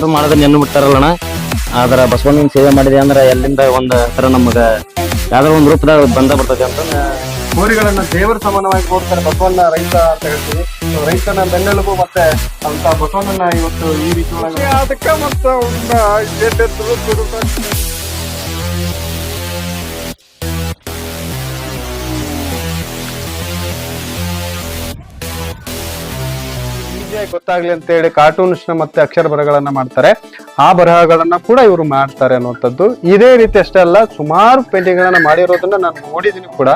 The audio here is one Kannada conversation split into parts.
ಮನುಷ್ಯರು ಮಾಡಿದ್ರೆ ಎನ್ನು ಬಿಟ್ಟಾರಲ್ಲಣ್ಣ? ಆದ್ರ ಬಸವಣ್ಣನ ಸೇವೆ ಮಾಡಿದೆ ಅಂದ್ರೆ ಎಲ್ಲಿಂದ ಒಂದ್ ತರ ನಮಗ ಯಾವ್ದಾರ ಒಂದ್ ರೂಪದಾಗ ಬಂದ ಬರ್ತದೆ ಅಂತ ಕೋರಿಗಳನ್ನ ದೇವರ ಸಮಾನವಾಗಿ ನೋಡ್ತಾರೆ ಬಸವಣ್ಣ ರೈತ ಅಂತ ಹೇಳ್ತೀವಿ. So, ರೈತನ ಬೆನ್ನೆಲುಬು ಮತ್ತೆ ಅಂತ ಬಸವಣ್ಣನ ಇವತ್ತು ಈ ರೀತಿ ಒಳಗೆ ಅದಕ್ಕೆ ಮತ್ತೆ ಅವ್ನ ಈಸಿಯಾಗಿ ಗೊತ್ತಾಗ್ಲಿ ಅಂತ ಹೇಳಿ ಕಾರ್ಟೂನ್ಸ್ ಮತ್ತೆ ಅಕ್ಷರ ಬರಹಗಳನ್ನ ಮಾಡ್ತಾರೆ. ಆ ಬರಹಗಳನ್ನ ಕೂಡ ಇವರು ಮಾಡ್ತಾರೆ ಅನ್ನುವಂಥದ್ದು. ಇದೇ ರೀತಿ ಅಷ್ಟೇ ಅಲ್ಲ, ಸುಮಾರು ಪೇಂಟಿಂಗ್ ಗಳನ್ನ ಮಾಡಿರೋದನ್ನ ನಾನು ನೋಡಿದ್ದೀನಿ ಕೂಡ.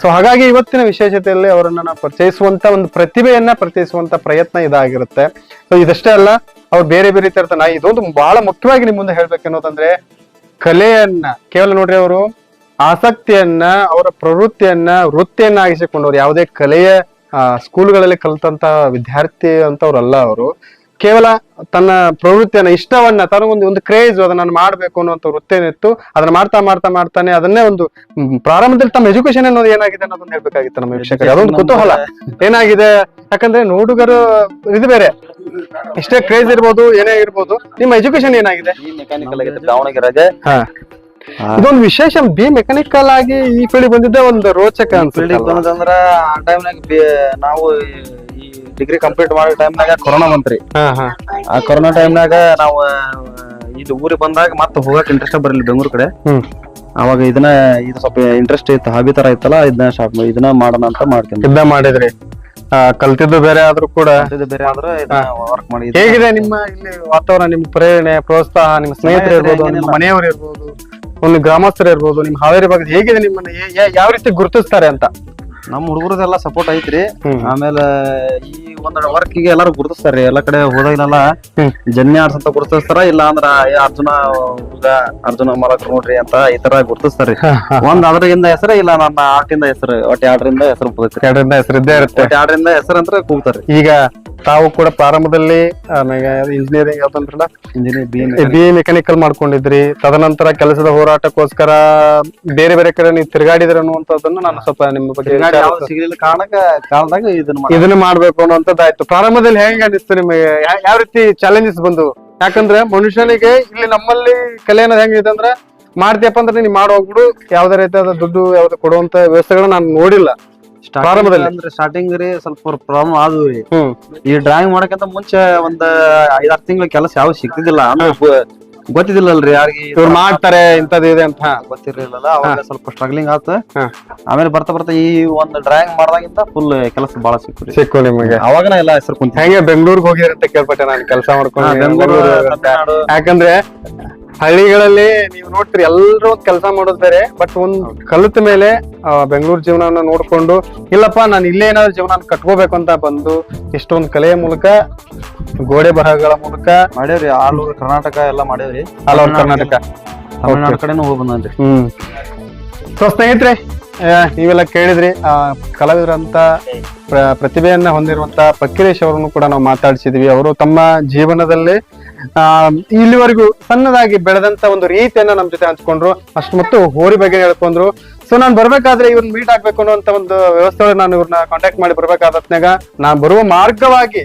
ಸೊ ಹಾಗಾಗಿ ಇವತ್ತಿನ ವಿಶೇಷತೆಯಲ್ಲಿ ಅವರನ್ನ ಪರಿಚಯಿಸುವಂತ ಒಂದು ಪ್ರತಿಭೆಯನ್ನ ಪರಿಚಯಿಸುವಂತ ಪ್ರಯತ್ನ ಇದಾಗಿರುತ್ತೆ. ಸೊ ಇದಷ್ಟೇ ಅಲ್ಲ, ಅವ್ರು ಬೇರೆ ಬೇರೆ ರೀತಿ ನಾ ಇದೊಂದು ಬಹಳ ಮುಖ್ಯವಾಗಿ ನಿಮ್ ಮುಂದೆ ಹೇಳ್ಬೇಕನ್ನೋದಂದ್ರೆ ಕಲೆಯನ್ನ, ಕೇವಲ ನೋಡ್ರಿ ಅವರು, ಆಸಕ್ತಿಯನ್ನ, ಅವರ ಪ್ರವೃತ್ತಿಯನ್ನ ವೃತ್ತಿಯನ್ನಾಗಿಸಿಕೊಂಡವ್ರು ಯಾವುದೇ ಕಲೆಯ ಸ್ಕೂಲ್ಗಳಲ್ಲಿ ಕಲಿತಂತ ವಿದ್ಯಾರ್ಥಿ ಅಂತವ್ರಲ್ಲ ಅವರು ಕೇವಲ ತನ್ನ ಪ್ರವೃತ್ತಿಯನ್ನ ಇಷ್ಟವನ್ನ ತನಗೊಂದು ಒಂದು ಕ್ರೇಜ್ ಅದನ್ನ ನಾನು ಮಾಡ್ಬೇಕು ಅನ್ನುವಂತ ವೃತ್ತೇನಿತ್ತು ಅದನ್ನ ಮಾಡ್ತಾ ಮಾಡ್ತಾ ಮಾಡ್ತಾನೆ ಅದನ್ನೇ ಒಂದು ಪ್ರಾರಂಭದಲ್ಲಿ ತಮ್ಮ ಎಜುಕೇಶನ್ ಅನ್ನೋದು ಏನಾಗಿದೆ ಅನ್ನೋದನ್ನ ಹೇಳ್ಬೇಕಾಗಿತ್ತು ನಮ್ಮ ವೀಕ್ಷಕರಿಗೆ. ಅದೊಂದು ಕುತೂಹಲ. ಏನಾಗಿದೆ? ಯಾಕಂದ್ರೆ ನೋಡುಗರು ಇದು ಬೇರೆ. ಇಷ್ಟೇ ಕ್ರೇಜ್ ಇರ್ಬೋದು ಏನೇ ಇರ್ಬೋದು ನಿಮ್ಮ ಎಜುಕೇಶನ್ ಏನಾಗಿದೆ? ಮೆಕ್ಯಾನಿಕಲ್ ದಾವಣಗೆರೆಗೆ. ಹಾ. ಇದೊಂದು ವಿಶೇಷ ಬಿ ಮೆಕ್ಯಾನಿಕಲ್ ಆಗಿ ಈ ಫೀಲ್ಡ್ ಬಂದಿದ್ದೆ ಒಂದು ರೋಚಕ ಫೀಲ್ಡಿಗೆ ಹೇಳಿ ಬಂದಂದ್ರ ಆ ಟೈಮ್ನಾಗ ನಾವು ಈ ಡಿಗ್ರಿ ಕಂಪ್ಲೀಟ್ ಮಾಡೋ ಟೈಮ್ನಾಗ ಕೊರೋನಾ ಬಂತ್ರಿ ಆ ಕೊರೋನಾ ಟೈಮ್ನಾಗ ನಾವು ಇದು ಊರಿಗೆ ಬಂದಾಗ ಮತ್ತೆ ಹೋಗಕ್ ಇಂಟ್ರೆಸ್ಟ್ ಬರಲಿಲ್ಲ ಬೆಂಗಳೂರು ಕಡೆ. ಅವಾಗ ಇದನ್ನ ಇದು ಸ್ವಲ್ಪ ಇಂಟ್ರೆಸ್ಟ್ ಇತ್ತು ಹಾಬಿ ತರ ಇತ್ತಲ್ಲ ಇದನ್ನ ಶಾಪ್ ಇದನ್ನ ಮಾಡೋಣ ಅಂತ ಮಾಡ್ತೀನಿ. ಇದ್ದ ಮಾಡಿದ್ರಿ. ಕಲ್ತಿದ್ದು ಬೇರೆ ಆದ್ರೂ ಕೂಡ. ಇದು ಬೇರೆ ಆದ್ರೆ ವರ್ಕ್ ಮಾಡಿ ಹೇಗಿದೆ ನಿಮ್ಮ ಇಲ್ಲಿ ವಾತಾವರಣ ನಿಮ್ಮ ಪ್ರೇರಣೆ ಪ್ರೋತ್ಸಾಹ ನಿಮ್ಮ ಸ್ನೇಹಿತರು ಇರ್ಬೋದು ನಿಮ್ಮ. ಮನೆಯವರು ಇರ್ಬೋದು? ಒಂದು ಗ್ರಾಮಸ್ಥರು ಇರ್ಬೋದು ನಿಮ್ಮ ಹಾವೇರಿ ಭಾಗದ ಹೇಗಿದೆ ನಿಮ್ಮನ್ನ? ಯಾ- ಯಾ- ಯಾವ ರೀತಿ ಗುರುತಿಸ್ತಾರೆ ಅಂತ? ನಮ್ಮ ಹುಡುಗರದೆಲ್ಲ ಸಪೋರ್ಟ್ ಐತ್ರಿ. ಆಮೇಲೆ ಈ ಒಂದ್ ವರ್ಕಿಗೆ ಎಲ್ಲಾರು ಗುರುತಿಸ್ತಾರ್ರಿ ಎಲ್ಲಾ ಕಡೆ ಹೋದಾಗಲೆಲ್ಲ ಹ್ಮ್. ಜನ್ಯ ಆರ್ಟ್ಸ್ ಅಂತ ಗುರುತಿಸ್ತಾರ ಇಲ್ಲ ಅಂದ್ರ ಏ ಅರ್ಜುನ ಹುಡುಗ ಅರ್ಜುನ ಮಲಕ್ ನೋಡ್ರಿ ಅಂತ ಈ ತರ ಗುರುತಿಸ್ತಾರ್ರಿ ಒಂದ್ ಅದ್ರಿಂದ ಹೆಸರು ಇಲ್ಲ ನನ್ನ ಆರ್ಟಿಂದ ಹೆಸರು ಒಟ್ಟು ಎರಡರಿಂದ ಹೆಸರು ಎರಡರಿಂದ ಹೆಸರು ಇದ್ದೇ ಇರುತ್ತೆ. ಒಟ್ಟು ಎರಡರಿಂದ ಹೆಸರು ಅಂತ ಕೂಗ್ತಾರ್ರಿ ಈಗ ತಾವು ಕೂಡ ಪ್ರಾರಂಭದಲ್ಲಿ ಇಂಜಿನಿಯರಿಂಗ್ ಯಾವ್ದಂದ್ರಲ್ಲ ಇಂಜಿನಿಯರ್ ಬಿ ಮೆಕ್ಯಾನಿಕಲ್ ಮಾಡ್ಕೊಂಡಿದ್ರಿ. ತದನಂತರ ಕೆಲಸದ ಹೋರಾಟಕ್ಕೋಸ್ಕರ ಬೇರೆ ಬೇರೆ ಕಡೆ ನೀವು ತಿರುಗಾಡಿದ್ರೆ ಅನ್ನುವಂಥದ್ದನ್ನು ನಾನು ಸ್ವಲ್ಪ ನಿಮ್ಮ ಬಗ್ಗೆ ಕಾರಣಕ್ಕ ಇದನ್ನ ಮಾಡ್ಬೇಕು ಇದನ್ನ ಮಾಡ್ಬೇಕು ಅನ್ನುವಂಥದ್ದಾಯ್ತು ಪ್ರಾರಂಭದಲ್ಲಿ ಹೆಂಗ್ ಅನಿಸ್ತು ನಿಮಗೆ? ಯಾವ ರೀತಿ ಚಾಲೆಂಜಸ್ ಬಂದು? ಯಾಕಂದ್ರೆ ಮನುಷ್ಯನಿಗೆ ಇಲ್ಲಿ ನಮ್ಮಲ್ಲಿ ಕಲೆ ಅನ್ನೋದು ಹೆಂಗಿದೆ ಅಂದ್ರೆ ಮಾಡ್ತೀಯಪ್ಪ ಅಂದ್ರೆ ನೀನ್ ಮಾಡಿ ಹೋಗ್ಬಿಡು. ಯಾವ್ದೇ ರೀತಿಯಾದ ದುಡ್ಡು ಯಾವ್ದು ಕೊಡುವಂತ ವ್ಯವಸ್ಥೆಗಳನ್ನ ನಾನು ನೋಡಿಲ್ಲ. ಪ್ರಾರಂಭದಲ್ಲಿ. ಅಂದ್ರೆ ಸ್ಟಾರ್ಟಿಂಗ್ ರೀ ಸ್ವಲ್ಪ ಪ್ರಾಬ್ಲಮ್ ಆದ್ವು ರೀ. ಈ ಡ್ರಾಯಿಂಗ್ ಮಾಡಕಂತ ಮುಂಚೆ ಒಂದ್ ಐದಾರು ತಿಂಗಳ ಕೆಲಸ ಯಾವ ಸಿಗ್ತಿದ್ದಿಲ್ಲ. ಗೊ- ಗೊತ್ತಿದ್ದಿಲ್ಲಲ್ರಿ ಯಾರಿಗೆ ಇವ್ರು ಮಾಡ್ತಾರೆ ಇಂಥದ್ದು ಇದೆ ಅಂತ. ಗೊತ್ತಿರ್ಲಿಲ್ಲ ಅವಾಗ ಸ್ವಲ್ಪ ಸ್ಟ್ರಗ್ಲಿಂಗ್ ಆತ. ಆಮೇಲೆ ಬರ್ತಾ ಬರ್ತಾ ಈ ಒಂದ್ ಡ್ರಾಯಿಂಗ್ ಮಾಡ್ದಾಗಿಂತ ಫುಲ್ ಕೆಲಸ ಬಹಳ ಸಿಕ್ಕು ಸಿಕ್ಕು ನಿಮಗೆ. ಅವಾಗನ ಎಲ್ಲ ಹೆಸರು ಕುಂತ ಹೆಂಗೆ ಬೆಂಗಳೂರಿಗೆ ಹೋಗಿರಿ ಅಂತ ಕೇಳ್ಪಟ್ಟೆ ನಾನು ಕೆಲಸ ಮಾಡ್ಕೊಂಡು. ಯಾಕಂದ್ರೆ ಹಳ್ಳಿಗಳಲ್ಲಿ ನೀವು ನೋಡ್ತೀರಿ ಎಲ್ಲರೂ ಒಂದ್ ಕೆಲಸ ಮಾಡೋದ್ ಬೇರೆ ಬಟ್ ಒಂದ್ ಕಲಿತ ಮೇಲೆ ಬೆಂಗಳೂರು ಜೀವನವನ್ನ ನೋಡ್ಕೊಂಡು ಇಲ್ಲಪ್ಪ ನಾನು ಇಲ್ಲೇ ಏನಾದ್ರು ಜೀವನ ಕಟ್ಕೋಬೇಕು ಅಂತ ಬಂದು ಇಷ್ಟೊಂದು ಕಲೆಯ ಮೂಲಕ ಗೋಡೆ ಬರಹಗಳ ಮೂಲಕ ಮಾಡೇವ್ರಿ ಆಲ್ ಓವರ್ ಕರ್ನಾಟಕ ಎಲ್ಲ ಮಾಡೇವ್ರಿ ಆಲ್ ಓವರ್ ಕರ್ನಾಟಕ. ತಮಿಳ್ನಾಡು ಕಡೆನೂ ಹೋಗಿ ಬಂದ್ರಿ ಹ್ಮ್. ಸೊ ಸ್ನೇಹಿತರೆ ನೀವೆಲ್ಲ ಕೇಳಿದ್ರಿ ಆ, ಕಲಾವಿದರಂತ ಪ್ರ- ಪ್ರತಿಭೆಯನ್ನ ಹೊಂದಿರುವಂತ ಪಕ್ಕಿರೇಶ್ ಅವರನ್ನು ಕೂಡ ನಾವು ಮಾತಾಡಿಸಿದ್ವಿ. ಅವರು ತಮ್ಮ ಜೀವನದಲ್ಲಿ ಆ, ಇಲ್ಲಿವರೆಗೂ ಸಣ್ಣದಾಗಿ ಬೆಳೆದಂತ ಒಂದು ರೀತಿಯನ್ನ ನಮ್ಮ ಜೊತೆ ಹಂಚ್ಕೊಂಡ್ರು. ಅಷ್ಟು ಮತ್ತು ಹೋರಿ ಬಗ್ಗೆ ಹೇಳ್ಕೊಂಡ್ರು. ಸೊ ನಾನು ಬರ್ಬೇಕಾದ್ರೆ ಇವ್ರನ್ನ ಮೀಟ್ ಆಗ್ಬೇಕು ಅನ್ನುವಂತ ಒಂದು ವ್ಯವಸ್ಥೆ ನಾನು ಇವ್ರನ್ನ ಕಾಂಟ್ಯಾಕ್ಟ್ ಮಾಡಿ ಬರ್ಬೇಕಾದತ್ನಾಗ ನಾನು ಬರುವ ಮಾರ್ಗವಾಗಿ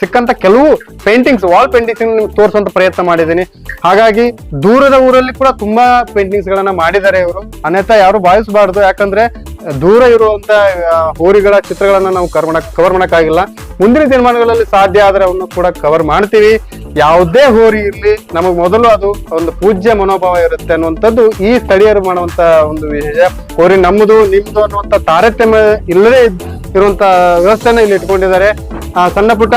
ಸಿಕ್ಕಂತ ಕೆಲವು ಪೇಂಟಿಂಗ್ಸ್ ವಾಲ್ ಪೇಂಟಿಂಗ್ಸ್ ನಿಮ್ಗೆ ತೋರಿಸುವಂತ ಪ್ರಯತ್ನ ಮಾಡಿದ್ದೀನಿ. ಹಾಗಾಗಿ ದೂರದ ಊರಲ್ಲಿ ಕೂಡ ತುಂಬಾ ಪೇಂಟಿಂಗ್ಸ್ ಗಳನ್ನ ಮಾಡಿದ್ದಾರೆ ಇವರು. ಅನ್ಯಥಾ ಯಾರು ಭಾವಿಸಬಾರ್ದು ಯಾಕಂದ್ರೆ ದೂರ ಇರುವಂತ ಹೋರಿಗಳ ಚಿತ್ರಗಳನ್ನ ನಾವು ಕವರ್ ಮಾಡಕ್ ಕವರ್ ಮಾಡಕ್ಕಾಗಿಲ್ಲ. ಮುಂದಿನ ದಿನಮಾನಗಳಲ್ಲಿ ಸಾಧ್ಯ ಆದ್ರೆ ಅವನ್ನು ಕೂಡ ಕವರ್ ಮಾಡ್ತೀವಿ. ಯಾವುದೇ ಹೋರಿ ಇರಲಿ, ನಮಗೆ ಮೊದಲು ಅದು ಒಂದು ಪೂಜ್ಯ ಮನೋಭಾವ ಇರುತ್ತೆ ಅನ್ನುವಂಥದ್ದು ಈ ಸ್ಥಳೀಯರು ಮಾಡುವಂತ ಒಂದು ವಿಷಯ ಹೋರಿ ನಮ್ಮದು, ನಿಮ್ದು ಅನ್ನುವಂಥ ತಾರತಮ್ಯ ಇಲ್ಲದೆ ಇರುವಂತ ವ್ಯವಸ್ಥೆನ ಇಲ್ಲಿ ಇಟ್ಕೊಂಡಿದ್ದಾರೆ. ಸಣ್ಣ ಪುಟ್ಟ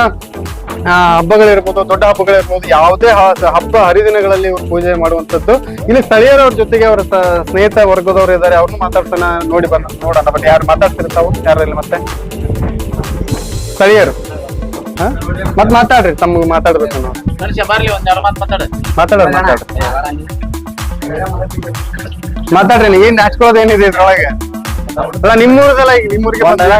ಹಬ್ಬಗಳಿರ್ಬೋದು ದೊಡ್ಡ ಹಬ್ಬಗಳಿರ್ಬೋದು ಯಾವುದೇ ಹಬ್ಬ ಹರಿದಿನಗಳಲ್ಲಿ ಇವ್ರು ಪೂಜೆ ಮಾಡುವಂತದ್ದು ಇಲ್ಲಿ ಸ್ಥಳೀಯರವ್ರ ಜೊತೆಗೆ ಅವರ ಸ್ನೇಹಿತ ವರ್ಗದವರು ಇದ್ದಾರೆ ಅವ್ರನ್ನ ಮಾತಾಡ್ಸೋಣ ನೋಡಿ ಬನ್ನ ನೋಡೋಣ ಬಟ್ ಯಾರು ಮಾತಾಡ್ತಿರ್ತಾವು ಯಾರು ಇಲ್ಲ ಮತ್ತೆ? ಸ್ಥಳೀಯರು. ಹಾ? ಮತ್ ಮಾತಾಡ್ರಿ ತಮ್ಗೆ ಮಾತಾಡ್ಬೇಕು ನಾವು. ಮಾತಾಡ್ರಿ ಮಾತಾಡ್ರಿ. ಮಾತಾಡ್ರಿ ಏನ್ ನಾಚ್ಕೊಳ್ಳೋದು ಏನಿದೆ ಇದ್ರೊಳಗೆ? ಅಲ್ಲ ನಿಮ್ಮೂರದಲ್ಲ ಈಗ ನಿಮ್ಮೂರಿಗೆ. ಅದನ್ನ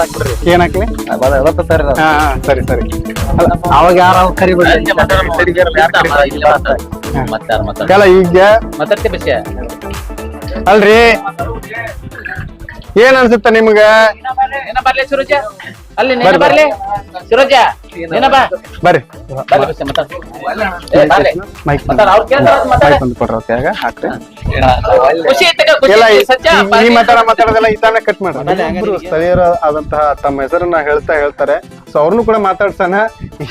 ಹಾಕ್ಬಿಡ್ರಿ. ಏನ್ ಹಾಕ್ಲಿ? ಎಳತ್ತಾರ ಹಾ ಹಾ ಸರಿ ಸರಿ. ಅವಾಗ ಯಾರ ಅಲ್ಲ ಈಗ ವಿಷಯ ಅಲ್ರಿ? ಏನ್ ಅನ್ಸುತ್ತ ನಿಮ್ಗ? ಏನ ಬರ್ಲಿ ಸುರುಜ? ಅಲ್ಲಿ ನೀನು ಬರ್ಲಿ. ಸಿರೋಜ ನೀನ ಬಾ. ಬರ್ರಿ. ಮೈಕ್ ಈ- ಮಾತಾಡ ಮಾತಾಡೋದೆಲ್ಲ ಕಟ್ ಮಾಡ್ರಿ. ಇಬ್ರು ಸ್ಥಳೀಯರ ಆದಂತಹ ತಮ್ಮ ಹೆಸರನ್ನ ಹೇಳ್ತಾ ಹೇಳ್ತಾರೆ. ಸೊ ಅವ್ರನ್ನು ಕೂಡ ಮಾತಾಡ್ಸೋಣ.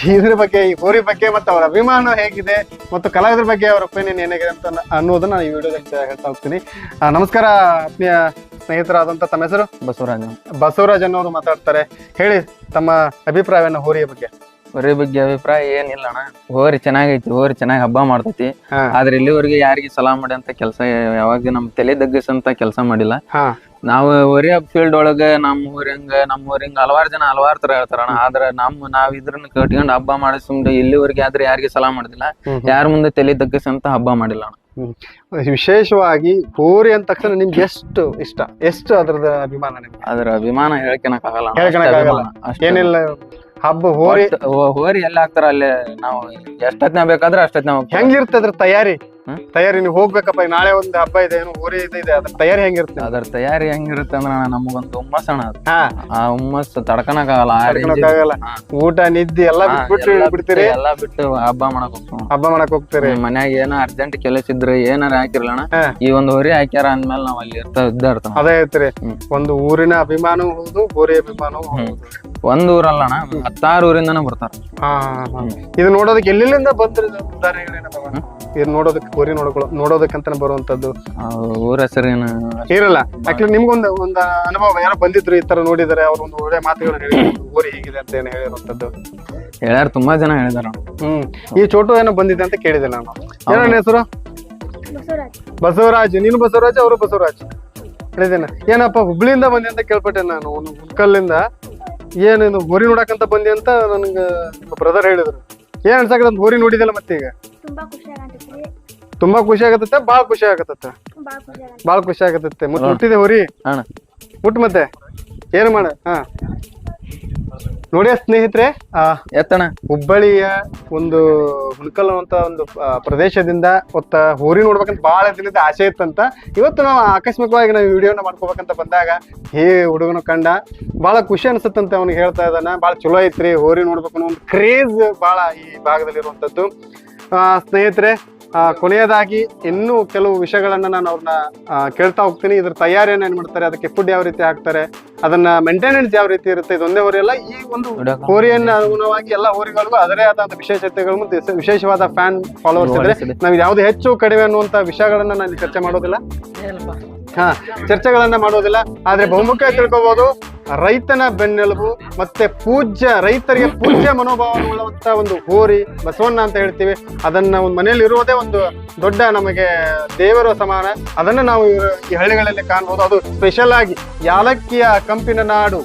ಇದ್ರ ಬಗ್ಗೆ ಈ ಹೋರಿ ಬಗ್ಗೆ ಮತ್ತೆ ಅವರ ಅಭಿಮಾನ ಹೇಗಿದೆ ಮತ್ತು ಕಲಾವಿದರ ಬಗ್ಗೆ ಅವರ ಒಪಿನಿಯನ್ ಏನಾಗಿದೆ ಅಂತ ಅನ್ನೋದನ್ನ ನಾನು ಈ ವಿಡಿಯೋದಲ್ಲಿ ಹೇಳ್ತಾ ಹೋಗ್ತೀನಿ. ಆ, ನಮಸ್ಕಾರ ಆತ್ಮೀಯ ಸ್ನೇಹಿತರಾದಂತ ತಮ್ಮ ಹೆಸರು? ಬಸವರಾಜ. ಬಸವರಾಜ್ ಅನ್ನೋರು ಮಾತಾಡ್ತಾರೆ. ಹೇಳಿ ತಮ್ಮ ಅಭಿಪ್ರಾಯವನ್ನ ಹೋರಿಯ ಬಗ್ಗೆ. ಹೋರಿ ಬಗ್ಗೆ ಅಭಿಪ್ರಾಯ ಏನಿಲ್ಲ ಅಣ್ಣ. ಹೋರಿ ಚೆನ್ನಾಗೈತಿ ಹೋರಿ ಚೆನ್ನಾಗಿ ಹಬ್ಬ ಮಾಡ್ತೈತಿ. ಆದ್ರೆ ಇಲ್ಲಿವರೆಗೆ ಯಾರಿಗೆ ಸಲಾಮ್ ಮಾಡಿ ಅಂತ ಕೆಲಸ ಯಾವಾಗ ನಮ್ ತಲೆ ದಗ್ಗಿಸಂತ ಕೆಲಸ ಮಾಡಿಲ್ಲ. ನಾವು ಹೊರಿ ಫೀಲ್ಡ್ ಒಳಗ ನಮ್ಮ ಊರಿಂಗ ನಮ್ಮ ಊರಿಂಗ ಹಲವಾರು ಜನ ಹಲವಾರು ತರ ಹೇಳ್ತಾರಣ ಆದ್ರ ನಮ್ ನಾವ್ ಇದ್ರನ್ನ ಕಟ್ಕೊಂಡ್ ಹಬ್ಬ ಮಾಡಿ ಸುಮ್ನೆ ಇಲ್ಲಿವರೆಗೆ ಆದ್ರೆ ಯಾರಿಗೆ ಸಲಾಮ್ ಮಾಡಿದಿಲ್ಲ. ಯಾರ ಮುಂದೆ ತಲೆ ದಗ್ಗಿಸಂತ ಹಬ್ಬ ಮಾಡಿಲ್ಲ ಅಣ್ಣ. ವಿಶೇಷವಾಗಿ ಹೋರಿ ಅಂದ ತಕ್ಷಣ ನಿಮ್ಗೆ ಎಷ್ಟು ಇಷ್ಟ? ಎಷ್ಟು ಅದ್ರದ ಅಭಿಮಾನ ನಿಮ್ಗೆ? ಅದ್ರ ಅಭಿಮಾನ ಹೇಳ್ಕೊಳಕ್ ಆಗಲ್ಲ ಅಷ್ಟೇನಿಲ್ಲ ಆಗಲ್ಲ. ಅಭಿಮಾನ, ಅಷ್ಟ್ ಏನಿಲ್ಲ. ಹಬ್ಬ ಹೋರಿ. ಹೋರಿ ಎಲ್ಲ ಹಾಕ್ತಾರ ಅಲ್ಲಿ ನಾವು ಎಷ್ಟೊತ್ತಿನ ಬೇಕಾದ್ರೆ ಅಷ್ಟೊತ್ತಿನ ಹೆಂಗಿರ್ತದ್ರ ಅದ್ರ ತಯಾರಿ? ತಯಾರಿ ನೀವು ಹೋಗ್ಬೇಕಪ್ಪ ಈಗ ನಾಳೆ ಒಂದು ಹಬ್ಬ ಇದೆ ಏನು ಹೋರಿ ಇದು ಇದೆ ಅದ್ರ ತಯಾರಿ ಹೆಂಗಿರುತ್ತೆ? ಅದ್ರ ತಯಾರಿ ಹೆಂಗಿರುತ್ತೆ ಅಂದ್ರ ನಮಗೊಂದು ಹುಮ್ಮಸ್ ಅಣ್ಣ ಅದು. ಹಾ. ಆ ಹುಮ್ಮಸ್ ತಡ್ಕನಕ್ ಆಗಲ್ಲ ಆ range ಇದೆ. ಆಗಲ್ಲ ಹಾ. ಊಟ ನಿದ್ದೆ ಎಲ್ಲ ಬಿಟ್ಟು ಬಿಟ್ಬಿಟ್ಟು ಎಲ್ಲ ಬಿಡ್ತೀರಿ ಎಲ್ಲ ಬಿಟ್ಟು ಹಬ್ಬ ಮಾಡಕ್ ಹೋಗ್ತೀವಿ ಹಬ್ಬ ಮಾಡಕ್ ಹೋಗ್ತೀರಿ? ಮನ್ಯಾಗ ಏನೋ ಅರ್ಜೆಂಟ್ ಕೆಲಸ ಇದ್ರೆ ಏನಾರ ಹಾಕಿರ್ಲಣ ಹಾ. ಈ ಒಂದ್ ಹೊರಿ ಹಾಕ್ಯಾರ ಅಂದ್ಮೇಲೆ ನಾವ್ ಅಲ್ಲಿ ಇರ್ತಾ ಇದ್ದ ಇರ್ತಾವ ಅದೇ ಐತ್ರಿ ಹ್ಮ್. ಒಂದು ಊರಿನ ಅಭಿಮಾನವೂ ಹೌದು ಹೋರಿ ಅಭಿಮಾನ ಹೌದು. ಒಂದ್ ಊರಲ್ಲ ಹತ್ತಾರು ಊರಿಂದನೇ ಬರ್ತಾರ. ಹಾ. ಇದು ನೋಡೋದಕ್ಕೆ ಎಲ್ಲಿಂದ ಬಂದ್ರಿ ಇದು ನೋಡೋದಕ್ಕೆ ಹೋರಿ ನೋಡ್ಕೊಳ್ಳೋ ನೋಡೋದಕ್ಕಂತ ಬರುವಂತದ್ದು ಊರ ಹೆಸರೇನು ಇರಲ್ಲ. ಯಾಕಂದ್ರೆ ನಿಮ್ಗೊಂದು ಒಂದು ಅನುಭವ ಯಾರೋ ಬಂದಿದ್ರು ಈ ತರ ನೋಡಿದಾರೆ ಅವ್ರ ಒಂದು ಒಳ್ಳೆ ಮಾತುಗಳು ಹೇಳಿ ಊರಿ ಹೇಗಿದೆ ಅಂತ ಏನು ಹೇಳಿರುವಂತದ್ದು ಹೇಳ್ಯಾರ ತುಂಬಾ ಜನ ಹೇಳಿದಾರ. ಹ್ಮ್. ಈ ಚೋಟು ಏನೋ ಬಂದಿದೆ ಅಂತ ಕೇಳಿದೆ ನಾನು. ಏನೋ ಹೆಸರು? ಬಸವರಾಜ್. ನೀನು ಬಸವರಾಜ್ ಅವರು ಬಸವರಾಜ್. ಹೇಳಿದ್ದೇನೆ. ಏನಪ್ಪ ಹುಬ್ಳಿಯಿಂದ ಬಂದೆ ಅಂತ ಕೇಳ್ಪಟ್ಟೆ ನಾನು ಒಂದು ಹುಡ್ಕಲ್ಲಿಂದ ಏನೇನು ಹೋರಿ ನೋಡಕಂತ ಬಂದಿ ಅಂತ ನನ್ಗೆ ಬ್ರದರ್ ಹೇಳಿದ್ರು. ಏನ್ ಅನ್ಸಾಕತ್ತ ಹೋರಿ ನೋಡಿದಲ್ಲ ಮತ್ತೆ ಈಗ? ತುಂಬಾ ಖುಷಿ ಆಗಂತೈತ್ರಿ ತುಂಬಾ ಖುಷಿ ಆಗತ್ತೆ ಬಾಳ ಖುಷಿ ಆಗತ್ತ ಬಾಳ ಖುಷಿ ಆಗಂತ ಬಾಳ ಖುಷಿ ಆಗತ್ತೆ ಮತ್ತೆ ಮುಟ್ಟಿದೆ ಹೋರಿ ಅಣ್ಣ ಮುಟ್ ಮತ್ತೆ? ಏನು ಮಾಡ? ಹಾ. ನೋಡಿ ಸ್ನೇಹಿತರೆ ಎತ್ತಣ ಹುಬ್ಬಳ್ಳಿಯ ಒಂದು ಹುಣಕಲ್ ಅಂತ ಒಂದು ಪ್ರದೇಶದಿಂದ ಹೊತ್ತ ಹೋರಿ ನೋಡ್ಬೇಕಂತ ಬಹಳ ದಿನದ ಆಸೆ ಇತ್ತಂತ. ಇವತ್ತು ನಾವು ಆಕಸ್ಮಿಕವಾಗಿ ನಾವು ವಿಡಿಯೋನ ಮಾಡ್ಕೋಬೇಕಂತ ಬಂದಾಗ ಹೇ ಹುಡುಗನ ಕಂಡ ಬಹಳ ಖುಷಿ ಅನ್ಸುತ್ತಂತ ಅವ್ನಿಗೆ ಹೇಳ್ತಾ ಇದ್ದಾನ. ಬಹಳ ಚಲೋ ಐತ್ರಿ ಹೋರಿ ನೋಡ್ಬೇಕು ಅನ್ನೋ ಒಂದು ಕ್ರೇಜ್ ಬಹಳ ಈ ಭಾಗದಲ್ಲಿ ಇರುವಂತದ್ದು ಸ್ನೇಹಿತರೆ ಕೊನೆಯದಾಗಿ ಇನ್ನೂ ಕೆಲವು ವಿಷಯಗಳನ್ನ ನಾನು ಅವ್ರನ್ನ ಕೇಳ್ತಾ ಹೋಗ್ತೀನಿ. ಇದ್ರ ತಯಾರಿಯನ್ನ ಏನ್ ಮಾಡ್ತಾರೆ ಅದಕ್ಕೆ ಫುಡ್ ಯಾವ ರೀತಿ ಹಾಕ್ತಾರೆ ಅದನ್ನ ಮೇಂಟೆನೆನ್ಸ್ ಯಾವ ರೀತಿ ಇರುತ್ತೆ ಇದೊಂದೇ ಹೋರಿ ಅಲ್ಲ ಈ ಒಂದು ಹೋರಿಯನ್ ಹೋರಿಯನ್ನ ಅನುಗುಣವಾಗಿ ಎಲ್ಲ ಹೋರಿಗಳಿಗೂ ಅದರೇ ಆದಂತ ವಿಶೇಷತೆಗಳು ಮತ್ತು ವಿಶೇಷವಾದ ಫ್ಯಾನ್ ಫಾಲೋವರ್ಸ್ ಇದ್ರೆ ಇದೆ. ನಾವು ಯಾವ್ದು ಹೆಚ್ಚು ಕಡಿಮೆ ಅನ್ನುವಂತ ವಿಷಯಗಳನ್ನ ನಾನು ಚರ್ಚೆ ಮಾಡೋದಿಲ್ಲ. ಹಾ ಚರ್ಚೆಗಳನ್ನ ಮಾಡೋದಿಲ್ಲ. ಆದ್ರೆ ಬಹುಮುಖ್ಯ ತಿಳ್ಕೊಬಹುದು ರೈತನ ಬೆನ್ನೆಲುಬು ಮತ್ತೆ ಪೂಜ್ಯ, ರೈತರಿಗೆ ಪೂಜ್ಯ ಉಳ್ಳಂತ ಒಂದು ಹೋರಿ ಬಸವಣ್ಣ ಅಂತ ಹೇಳ್ತೀವಿ. ಅದನ್ನ ಒಂದು ಮನೆಯಲ್ಲಿ ಇರುವುದೇ ಒಂದು ದೊಡ್ಡ ನಮಗೆ ದೇವರ ಸಮಾನ. ಅದನ್ನ ನಾವು ಈ ಹಳ್ಳಿಗಳಲ್ಲಿ ಕಾಣ್ಬೋದು. ಅದು ಸ್ಪೆಷಲ್ ಆಗಿ ಯಾಲಕ್ಕಿಯ ಕಂಪಿನ ನಾಡು,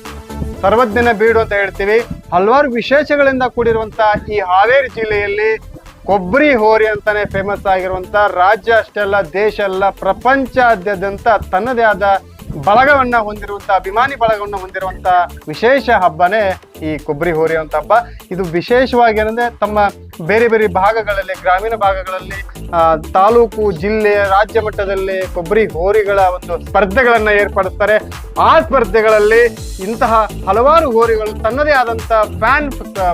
ಸರ್ವಜ್ಞನ ಬೀಡು ಅಂತ ಹೇಳ್ತೀವಿ. ಹಲವಾರು ವಿಶೇಷಗಳಿಂದ ಕೂಡಿರುವಂತ ಈ ಹಾವೇರಿ ಜಿಲ್ಲೆಯಲ್ಲಿ ಕೊಬ್ಬರಿ ಹೋರಿ ಅಂತಾನೆ ಫೇಮಸ್ ಆಗಿರುವಂತ ರಾಜ್ಯ ಅಷ್ಟೆಲ್ಲ ದೇಶ ಅಲ್ಲ ಪ್ರಪಂಚಾದ್ಯಂತ ತನ್ನದೇ ಆದ ಬಳಗವನ್ನ ಹೊಂದಿರುವಂತ, ಅಭಿಮಾನಿ ಬಳಗವನ್ನ ಹೊಂದಿರುವಂತ ವಿಶೇಷ ಹಬ್ಬನೇ ಈ ಕೊಬ್ಬರಿ ಹೋರಿ ಅಂತ ಹಬ್ಬ. ಇದು ವಿಶೇಷವಾಗಿ ಏನಂದ್ರೆ ತಮ್ಮ ಬೇರೆ ಬೇರೆ ಭಾಗಗಳಲ್ಲಿ, ಗ್ರಾಮೀಣ ಭಾಗಗಳಲ್ಲಿ ತಾಲೂಕು, ಜಿಲ್ಲೆ, ರಾಜ್ಯ ಮಟ್ಟದಲ್ಲಿ ಕೊಬ್ಬರಿ ಹೋರಿಗಳ ಒಂದು ಸ್ಪರ್ಧೆಗಳನ್ನ ಏರ್ಪಡಿಸ್ತಾರೆ. ಆ ಸ್ಪರ್ಧೆಗಳಲ್ಲಿ ಇಂತಹ ಹಲವಾರು ಹೋರಿಗಳು ತನ್ನದೇ ಆದಂತ ಫ್ಯಾನ್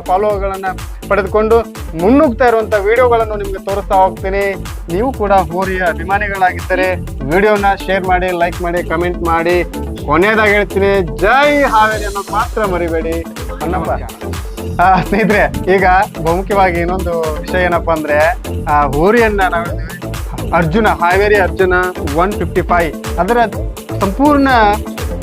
ಫಾಲೋಗಳನ್ನ ಪಡೆದುಕೊಂಡು ಮುನ್ನುಗ್ತಾ ಇರುವಂತ ವಿಡಿಯೋಗಳನ್ನು ನಿಮಗೆ ತೋರಿಸ್ತಾ ಹೋಗ್ತೀನಿ. ನೀವು ಕೂಡ ಹೋರಿಯ ಅಭಿಮಾನಿಗಳಾಗಿದ್ದರೆ ವಿಡಿಯೋನ ಶೇರ್ ಮಾಡಿ, ಲೈಕ್ ಮಾಡಿ, ಕಮೆಂಟ್ ಮಾಡಿ. ಕೊನೆಯದಾಗಿ ಹೇಳ್ತೀನಿ, ಜೈ ಹಾವೇರಿ ಅನ್ನೋದು ಮಾತ್ರ ಮರಿಬೇಡಿ. ಅನ್ನಪ್ಪ ಸ್ನೇಹಿತರೆ ಈಗ ಬಹುಮುಖ್ಯವಾಗಿ ಇನ್ನೊಂದು ವಿಷಯ ಏನಪ್ಪಾ ಅಂದ್ರೆ ಆ ಹೋರಿಯನ್ನ ನಾವು Arjuna Haveri Arjuna one fifty five ಅದರ ಸಂಪೂರ್ಣ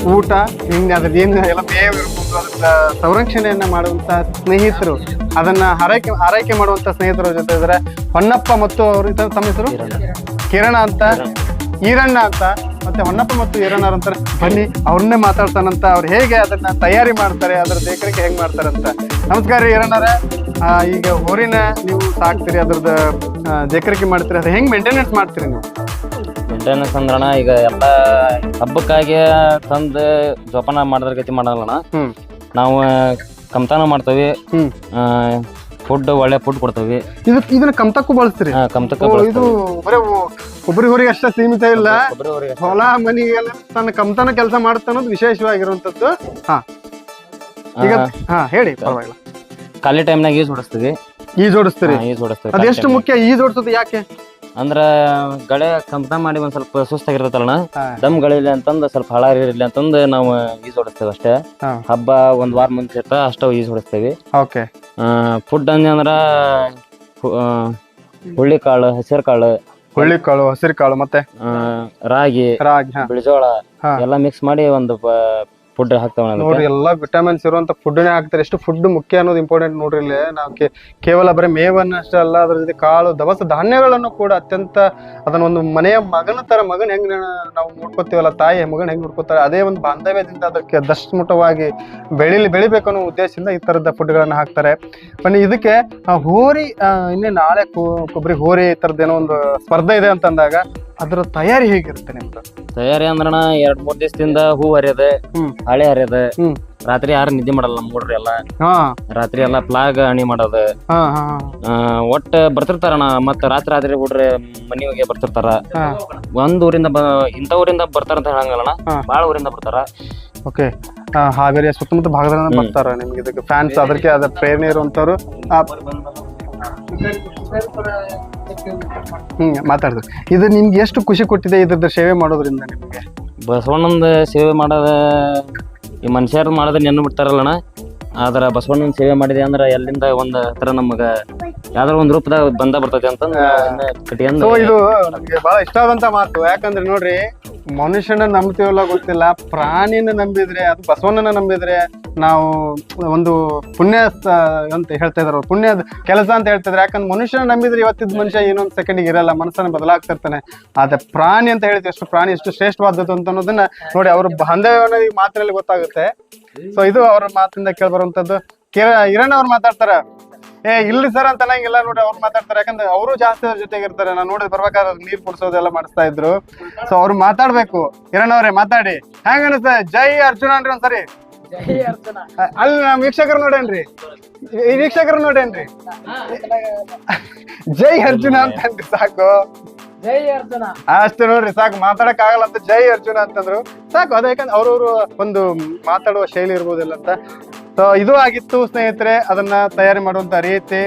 ಊಟ ಹಿಂಗೆ ಅದ್ರ ಏನು ಎಲ್ಲ ಮೇವು ಇರ್ಬೋದು ಅದ್ರ ಸಂರಕ್ಷಣೆಯನ್ನ ಮಾಡುವಂತ ಸ್ನೇಹಿತರು. ಅದನ್ನ ಹಾರೈಕೆ ಆರೈಕೆ ಮಾಡುವಂತ ಸ್ನೇಹಿತರ ಜೊತೆ ಇದ್ದಾರೆ ಹೊನ್ನಪ್ಪ ಮತ್ತು ಅವ್ರ ತಮ್ಮ ಹೆಸರು? ಕಿರಣ. ಅಂತ? ಈರಣ್ಣ ಅಂತ? ಮತ್ತೆ ಹೊನ್ನಪ್ಪ ಮತ್ತು ಏರನಾರ್ ಅಂತಾರೆ ಬನ್ನಿ ಅವ್ರನ್ನೇ ಮಾತಾಡ್ತಾನಂತ ಅವ್ರು ಹೇಗೆ ಅದನ್ನ ತಯಾರಿ ಮಾಡ್ತಾರೆ ಅದರ ದೇಕರಿಕೆ ಹೆಂಗ್ ಮಾಡ್ತಾರೆ ಅಂತ ನಮಸ್ಕಾರ ರೀ ಈರಣ್ಣರೇ ಈಗ ಹೋರಿನ ನೀವು ಸಾಕ್ತೀರಿ ಅದ್ರದ್ದು ದೇಕರಿಕೆ ಮಾಡ್ತೀರಿ ಅದ್ರ ಹೆಂಗ್ ಮೇಂಟೆನೆನ್ಸ್ ಮಾಡ್ತೀರಿ ನೀವು? ಮೇಂಟೆನೆನ್ಸ್ ಅಂದ್ರಣ ಈಗ ಎಲ್ಲ ಹಬ್ಬಕ್ಕಾಗಿ ತಂದು ಜೋಪಾನ ಮಾಡದ್ರ ಗತಿ ಮಾಡಲ್ಲಣ್ಣ ನಾವು ಕಮ್ತಾನ ಮಾಡ್ತೇವೆ. ಫುಡ್ ಒಳ್ಳೆ ಫುಡ್ ಕೊಡ್ತೇವೆ. ಇದು ಇದನ್ನ ಕಮ್ತಕ್ಕೂ ಬಳಸ್ತೀರಿ? ಹಾ, ಕಮ್ತಕ್ಕ ಓ, ಇದು ಬರೇ ಒ- ಕೊಬ್ಬರಿ ಹೋರಿಗೆ ಅಷ್ಟೇ ಸೀಮಿತ ಇಲ್ಲ. ಹೊಲ ಮನಿಗೆಲ್ಲ ತನ್ನ ಕಮ್ತನ ಕೆಲಸ ಮಾಡುತ್ತೆ ಅನ್ನೋದು ವಿಶೇಷವಾಗಿರುವಂತದ್ದು ಹಾ. ಈಗ ಆ, ಹಾ ಹೇಳಿ ಪರವಾಗಿಲ್ಲ. ಖಾಲಿ ಟೈಮ್ನಾಗ ಈಜ್ ಹೊಡಿಸ್ತೀವಿ. ಈಜ್ ಹೊಡಿಸ್ತೀರಿ? ಈಜ್ ಹೊಡಿಸ್ತೀವಿ. ಅದು ಖಾಲಿ ಎಷ್ಟು time ಮುಖ್ಯ? ಈಜ್ ಹೊಡಿಸೋದು ಯಾಕೆ? ಅಂದ್ರ ಗಳೆ ಕಂಪ್ನ ಮಾಡಿ ಒಂದ್ ಸ್ವಲ್ಪ ಸುಸ್ತಾಗಿರ್ತಲ್ಲ ಹಾ. ದಮ್ ಗಳಿರ್ಲಿ ಅಂತಂದ್ ಸ್ವಲ್ಪ ಹಳಾರಿರ್ಲಿ ಅಂತಂದ್ ನಾವು ಈಜ್ ಹೊಡಿಸ್ತೇವೆ ಅಷ್ಟೇ. ಹಾ. ಹಬ್ಬ ಒಂದ್ ವಾರ ಮುಂಚೆ ಇರ್ತ ಅಷ್ಟ ಈಜ್ ಹೊಡಿಸ್ತೇವಿ. ಓಕೆ. ಫುಡ್ ಅಂದ್ ಅಂದ್ರ ಹು- ಆ, ಹುಳ್ಳಿ ಕಾಳು ಹಸಿರು ಕಾಳು ಹುಳ್ಳಿ ಕಾಳು ಹಸಿರು ಕಾಳು ಮತ್ತೆ? ಆ, ರಾಗಿ ರಾಗಿ ಹಾ. ಬಿಳಿಜೋಳ ಹಾ. ಎಲ್ಲ ಮಿಕ್ಸ್ ಮಾಡಿ ಒಂದು ಫುಡ್ ಹಾಕ್ತಾವ ನೋಡ್ರಿ, ಎಲ್ಲಾ ವಿಟಮಿನ್ಸ್ ಇರುವಂತ ಫುಡ್ನೇ ಹಾಕ್ತಾರೆ. ಎಷ್ಟು ಫುಡ್ ಮುಖ್ಯ ಅನ್ನೋದು ಇಂಪಾರ್ಟೆಂಟ್ ನೋಡ್ರಿ ಇಲ್ಲಿ. ನಾವು ಕೇವಲ ಬರೀ ಮೇವನ್ನ ಅಷ್ಟೇ ಅಲ್ಲ, ಅದ್ರ ಜೊತೆ ಕಾಳು, ದವಸ ಧಾನ್ಯಗಳನ್ನು ಕೂಡ ಅತ್ಯಂತ ಅದನ್ನ ಒಂದು ಮನೆಯ ಮಗನ ತರ ಮಗನ್ ಹೆಂಗ್ ನಾವು ನೋಡ್ಕೋತೀವಲ್ಲ, ತಾಯಿ ಮಗನ್ ಹೆಂಗ್ ನೋಡ್ಕೋತಾರೆ, ಅದೇ ಒಂದು ಬಾಂಧವ್ಯದಿಂದ ಅದಕ್ಕೆ ದಷ್ಟಮುಟವಾಗಿ ಬೆಳಿಲಿ, ಬೆಳಿಬೇಕು ಅನ್ನೋ ಉದ್ದೇಶದಿಂದ ಈ ತರದ ಫುಡ್ಗಳನ್ನ ಹಾಕ್ತಾರೆ. ಬನ್ನಿ, ಇದಕ್ಕೆ ಹೋರಿ ಇನ್ನೇ ನಾಳೆ ಕೊಬ್ಬರಿ ಹೋರಿ ಈ ತರದ ಏನೋ ಒಂದು ಸ್ಪರ್ಧೆ ಇದೆ ಅಂತ ಅಂದಾಗ ಅದರ ತಯಾರಿ ಹೇಗಿರುತ್ತೆ ನಿಮ್ದು? ತಯಾರಿ ಅಂದ್ರಣ ಎರಡ್ ಮೂರ್ ದಿವಸದಿಂದ ಹೂ ಹರಿಯದ ಹ್ಮ್. ಹಳೆ ಹರಿಯದ ಹ್ಮ್. ರಾತ್ರಿ ಯಾರು ನಿದ್ದೆ ಮಾಡಲ್ಲ ನಮ್ ಹುಡ್ರಿ ಎಲ್ಲ. ಹಾ. ರಾತ್ರಿ ಎಲ್ಲ ಪ್ಲಾಗ್ ಅಣಿ ಮಾಡೋದು. ಹಾ ಹಾ ಆ, ಒಟ್ಟ ಬರ್ತಿರ್ತಾರಣ ಮತ್ತ ರಾತ್ರಿ ರಾತ್ರಿ ಹುಡ್ರಿ ಮನಿ ಹೋಗಿ ಬರ್ತಿರ್ತಾರ. ಹಾ. ಒಂದ್ ಊರಿಂದ ಬ ಇಂಥ ಊರಿಂದ ಬರ್ತಾರ ಅಂತ ಹೇಳಂಗಲ್ಲ ಹಾ. ಬಾಳ ಊರಿಂದ ಬರ್ತಾರ. ಓಕೆ. ಹಾವೇರಿಯ ಸುತ್ತಮುತ್ತ ಭಾಗದಿಂದ ಬರ್ತಾರ ಬರ್ತಾರೆ ನಿಮ್ಗೆ ಇದಕ್ಕೆ ಫ್ಯಾನ್ಸ್ ಅದಕ್ಕೆ ಅದ ಪ್ರೇರಣೆ ಇರುವಂತವ್ರು. ಆ, ಹ್ಮ್ ಮಾತಾಡಿದ್ರು ಇದು ನಿಮ್ಗೆ ಎಷ್ಟು ಖುಷಿ ಕೊಟ್ಟಿದೆ ಇದ್ರದ್ದು ಸೇವೆ ಮಾಡೋದ್ರಿಂದ ನಿಮಗೆ? ಬಸವಣ್ಣಂದ ಸೇವೆ ಮಾಡೋದ ಈ ಮನುಷ್ಯರ್ ಮಾಡೋದ ನೆನ್ನು ಬಿಡ್ತಾರಲ್ಲಣ ಆದ್ರ ಬಸವಣ್ಣನ ಸೇವೆ ಮಾಡಿದೆ ಅಂದ್ರೆ ಎಲ್ಲಿಂದ ಒಂದ್ ಹತ್ರ ನಮಗ ಯಾವ್ದಾರ ಒಂದ್ ರೂಪದಾಗ ಬಂದ ಬರ್ತೈತಿ ಸೊ ಇದು ನಮ್ಗೆ ಬಹಳ ಇಷ್ಟ ಆದಂತ ಮಾತು. ಯಾಕಂದ್ರೆ ನೋಡ್ರಿ ಮನುಷ್ಯನ ನಂಬ್ತೀವಲ್ಲ ಗೊತ್ತಿಲ್ಲ ಪ್ರಾಣಿನ ನಂಬಿದ್ರೆ ಅದು ಬಸವಣ್ಣನ ನಂಬಿದ್ರೆ ನಾವು ಒಂದು ಪುಣ್ಯ ಅಂತ ಹೇಳ್ತಾ ಇದಾರೆ ಪುಣ್ಯ ಕೆಲಸ ಅಂತ ಹೇಳ್ತಿದ್ರು ಯಾಕಂದ್ರೆ ಮನುಷ್ಯನ ನಂಬಿದ್ರೆ ಇವತ್ತಿದ್ ಮನುಷ್ಯ ಇನ್ನೊಂದ್ ಸೆಕೆಂಡಿಗೆ ಇರಲ್ಲ, ಮನಸ್ಸನ್ನ ಬದಲಾಗ್ತಿರ್ತಾನೆ ಆದ್ರೆ ಪ್ರಾಣಿ ಅಂತ ಹೇಳಿದ್ರೆ ಎಷ್ಟು ಪ್ರಾಣಿ, ಎಷ್ಟು ಶ್ರೇಷ್ಠವಾದದ್ದು ಅಂತ ಅನ್ನೋದನ್ನ ನೋಡಿ ಅವ್ರ ಬಾಂಧವ್ಯವನ್ನ ಈ ಮಾತಿನಲ್ಲಿ ಗೊತ್ತಾಗುತ್ತೆ. ಸೊ ಇದು ಅವ್ರ ಮಾತಿಂದ ಕೇಳ್ಬರುವಂತದ್ದು. ಕೇ ಕಿರಣ್ ಅವ್ರು ಮಾತಾಡ್ತಾರ. ಏ ಇಲ್ಲಿ ಸರ್ ಅಂತ ಅನ್ನಂಗಿಲ್ಲ ನೋಡಿ ಅವ್ರು ಮಾತಾಡ್ತಾರೆ. ಯಾಕಂದ್ರೆ ಅವರು ಜಾಸ್ತಿ ಅವ್ರ ಜೊತೆಗೆ ಇರ್ತಾರೆ. ನಾನು ನೋಡಿದ್ ಬರ್ಬೇಕಾದ್ರೆ ನೀರ್ ಕುಡಿಸೋದೆಲ್ಲ ಮಾಡಿಸ್ತಾ ಇದ್ರು. ಸೊ ಅವ್ರು ಮಾತಾಡ್ಬೇಕು. ಕಿರಣ್ ಅವ್ರೆ, ಮಾತಾಡಿ. ಹೆಂಗ ಸರ್ ಜೈ ಅರ್ಜುನ ಅನ್ರಿ ಒಂದ್ಸರಿ. ಅಲ್ಲಿ ನಮ್ ವೀಕ್ಷಕರು ನೋಡೇನ್ರಿ? ಈ ವೀಕ್ಷಕರು ನೋಡೇನ್ರಿ? ಜೈ ಅರ್ಜುನ ಅಂತ ಜೈ ಅರ್ಜುನ. ಅಷ್ಟೇ ನೋಡ್ರಿ ಸಾಕು. ಮಾತಾಡಕ್ ಆಗಲ್ಲ ಅಂತ ಜೈ ಅರ್ಜುನ ಅಂತಂದ್ರು. ಸಾಕು ಅದೇ ಯಾಕಂದ್ರೆ ಅವ್ರವ್ರು ಒಂದು ಮಾತಾಡುವ ಶೈಲಿ ಇರ್ಬೋದಿಲ್ಲ ಅಂತ. ಸೊ ಇದು ಆಗಿತ್ತು ಸ್ನೇಹಿತರೆ. ಅದನ್ನ ತಯಾರಿ ಮಾಡುವಂತ ರೀತಿ.